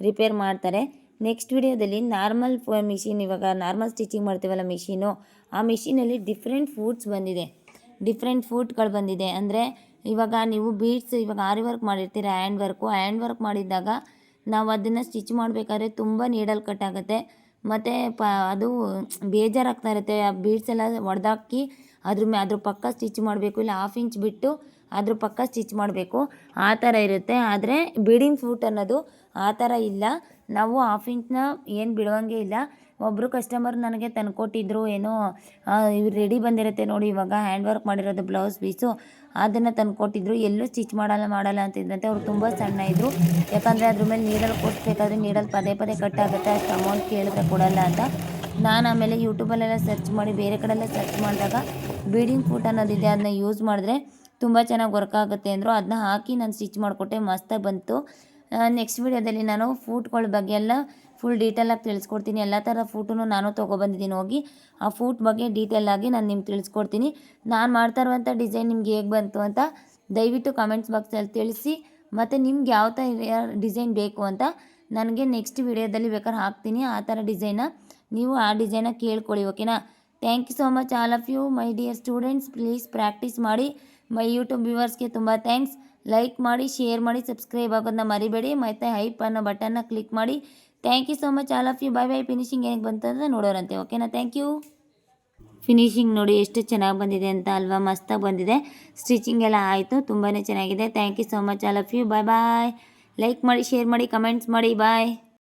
S1: ರಿಪೇರ್ ಮಾಡ್ತಾರೆ. ನೆಕ್ಸ್ಟ್ ವಿಡಿಯೋದಲ್ಲಿ ನಾರ್ಮಲ್ ಮಿಷಿನ್ ಇವಾಗ ನಾರ್ಮಲ್ ಸ್ಟಿಚಿಂಗ್ ಮಾಡ್ತೀವಲ್ಲ ಮಿಷಿನು ಆ ಮಿಷಿನಲ್ಲಿ ಡಿಫ್ರೆಂಟ್ ಫೂಡ್ಸ್ ಬಂದಿದೆ. ಡಿಫ್ರೆಂಟ್ ಫೂಡ್ಗಳು ಬಂದಿದೆ. ಅಂದರೆ ಇವಾಗ ನೀವು ಬೀಡ್ಸ್ ಇವಾಗ ಆರಿ ವರ್ಕ್ ಮಾಡಿರ್ತೀರ ಹ್ಯಾಂಡ್ ವರ್ಕು ಹ್ಯಾಂಡ್ ವರ್ಕ್ ಮಾಡಿದ್ದಾಗ ನಾವು ಅದನ್ನು ಸ್ಟಿಚ್ ಮಾಡಬೇಕಾದ್ರೆ ತುಂಬ ನೀಡಲ್ ಕಟ್ ಆಗುತ್ತೆ. ಮತ್ತು ಪ ಅದು ಬೇಜಾರಾಗ್ತಾ ಇರುತ್ತೆ. ಆ ಬೀಡ್ಸ್ ಎಲ್ಲ ಒಡೆದಾಕಿ ಅದ್ರ ಮೇ ಅದ್ರ ಪಕ್ಕ ಸ್ಟಿಚ್ ಮಾಡಬೇಕು, ಇಲ್ಲ ಹಾಫ್ ಇಂಚ್ ಬಿಟ್ಟು ಅದ್ರ ಪಕ್ಕ ಸ್ಟಿಚ್ ಮಾಡಬೇಕು. ಆ ಥರ ಇರುತ್ತೆ. ಆದರೆ ಬೀಡಿಂಗ್ ಫೂಟ್ ಅನ್ನೋದು ಆ ಥರ ಇಲ್ಲ. ನಾವು ಹಾಫ್ ಇಂಚ್ನ ಏನು ಬಿಡುವಂಗೆ ಇಲ್ಲ. ಒಬ್ಬರು ಕಸ್ಟಮರ್ ನನಗೆ ತಂದುಕೊಟ್ಟಿದ್ರು, ಏನೋ ಇವ್ರು ರೆಡಿ ಬಂದಿರುತ್ತೆ ನೋಡಿ, ಇವಾಗ ಹ್ಯಾಂಡ್ ವರ್ಕ್ ಮಾಡಿರೋದು ಬ್ಲೌಸ್ ಪೀಸು ಅದನ್ನು ತಂದುಕೊಟ್ಟಿದ್ರು. ಎಲ್ಲೂ ಸ್ಟಿಚ್ ಮಾಡಲ್ಲ ಮಾಡಲ್ಲ ಅಂತಿದ್ರಂತೆ. ಅವ್ರು ತುಂಬ ಸಣ್ಣ ಇದ್ದರು ಯಾಕಂದರೆ ಅದ್ರ ಮೇಲೆ ನೀಡಲ್ ಕೊಡಿಸ್ಬೇಕಾದ್ರೆ ನೀಡಲ್ ಪದೇ ಪದೇ ಕಟ್ ಆಗುತ್ತೆ. ಅಷ್ಟು ಅಮೌಂಟ್ ಕೇಳಿದ್ರೆ ಕೊಡಲ್ಲ ಅಂತ. ನಾನು ಆಮೇಲೆ ಯೂಟ್ಯೂಬಲ್ಲೆಲ್ಲ ಸರ್ಚ್ ಮಾಡಿ, ಬೇರೆ ಕಡೆಲ್ಲ ಸರ್ಚ್ ಮಾಡಿದಾಗ ಬೀಡಿಂಗ್ ಫುಟ್ ಅನ್ನೋದಿದೆ ಅದನ್ನ ಯೂಸ್ ಮಾಡಿದ್ರೆ ತುಂಬ ಚೆನ್ನಾಗಿ ವರ್ಕ್ ಆಗುತ್ತೆ ಅಂದರು. ಅದನ್ನ ಹಾಕಿ ನಾನು ಸ್ಟಿಚ್ ಮಾಡಿಕೊಟ್ಟೆ, ಮಸ್ತಾಗಿ ಬಂತು. ನೆಕ್ಸ್ಟ್ ವಿಡಿಯೋದಲ್ಲಿ ನಾನು ಫೂಟ್ಗಳ ಬಗ್ಗೆ ಎಲ್ಲ ಫುಲ್ ಡೀಟೇಲಾಗಿ ತಿಳಿಸ್ಕೊಡ್ತೀನಿ. ಎಲ್ಲ ಥರ ಫೂಟೂ ನಾನು ತೊಗೊಬಂದಿದ್ದೀನಿ ಹೋಗಿ ಆ ಫೂಟ್ ಬಗ್ಗೆ ಡೀಟೇಲಾಗಿ ನಾನು ನಿಮ್ಗೆ ತಿಳಿಸ್ಕೊಡ್ತೀನಿ. ನಾನು ಮಾಡ್ತಾ ಇರುವಂಥ ಡಿಸೈನ್ ನಿಮ್ಗೆ ಹೇಗೆ ಬಂತು ಅಂತ ದಯವಿಟ್ಟು ಕಮೆಂಟ್ಸ್ ಬಾಕ್ಸಲ್ಲಿ ತಿಳಿಸಿ. ಮತ್ತು ನಿಮ್ಗೆ ಯಾವ ಥರ ಡಿಸೈನ್ ಬೇಕು ಅಂತ ನನಗೆ ನೆಕ್ಸ್ಟ್ ವಿಡಿಯೋದಲ್ಲಿ ಬೇಕಾದ್ರೆ ಹಾಕ್ತೀನಿ ಆ ಥರ ಡಿಸೈನ ನೀವು ಆ ಡಿಸೈನ ಕೇಳ್ಕೊಳ್ಳಿ ಓಕೆನಾ thank you so much all of you my dear students please practice ಮಾಡಿ. ಮೈ ಯೂಟ್ಯೂಬ್ ವ್ಯೂವರ್ಸ್ಗೆ ತುಂಬ ಥ್ಯಾಂಕ್ಸ್ ಲೈಕ್ ಮಾಡಿ ಶೇರ್ ಮಾಡಿ ಸಬ್ಸ್ಕ್ರೈಬ್ ಆಗೋದನ್ನ ಮರಿಬೇಡಿ. ಮತ್ತೆ ಹೈಪ್ ಅನ್ನೋ ಬಟನ್ನ ಕ್ಲಿಕ್ ಮಾಡಿ. Thank you so much all of you bye bye finishing ಏನಕ್ಕೆ ಬಂತಂದ್ರೆ ನೋಡೋರಂತೆ ಓಕೆನಾ ಥ್ಯಾಂಕ್ ಯು ಫಿನಿಶಿಂಗ್ ನೋಡಿ ಎಷ್ಟು ಚೆನ್ನಾಗಿ ಬಂದಿದೆ ಅಂತ ಅಲ್ವಾ? ಮಸ್ತಾಗಿ ಬಂದಿದೆ. ಸ್ಟಿಚಿಂಗ್ ಎಲ್ಲ ಆಯಿತು ತುಂಬಾ ಚೆನ್ನಾಗಿದೆ. Thank you so much all of you bye bye like ಮಾಡಿ ಶೇರ್ ಮಾಡಿ ಕಮೆಂಟ್ಸ್ ಮಾಡಿ. ಬಾಯ್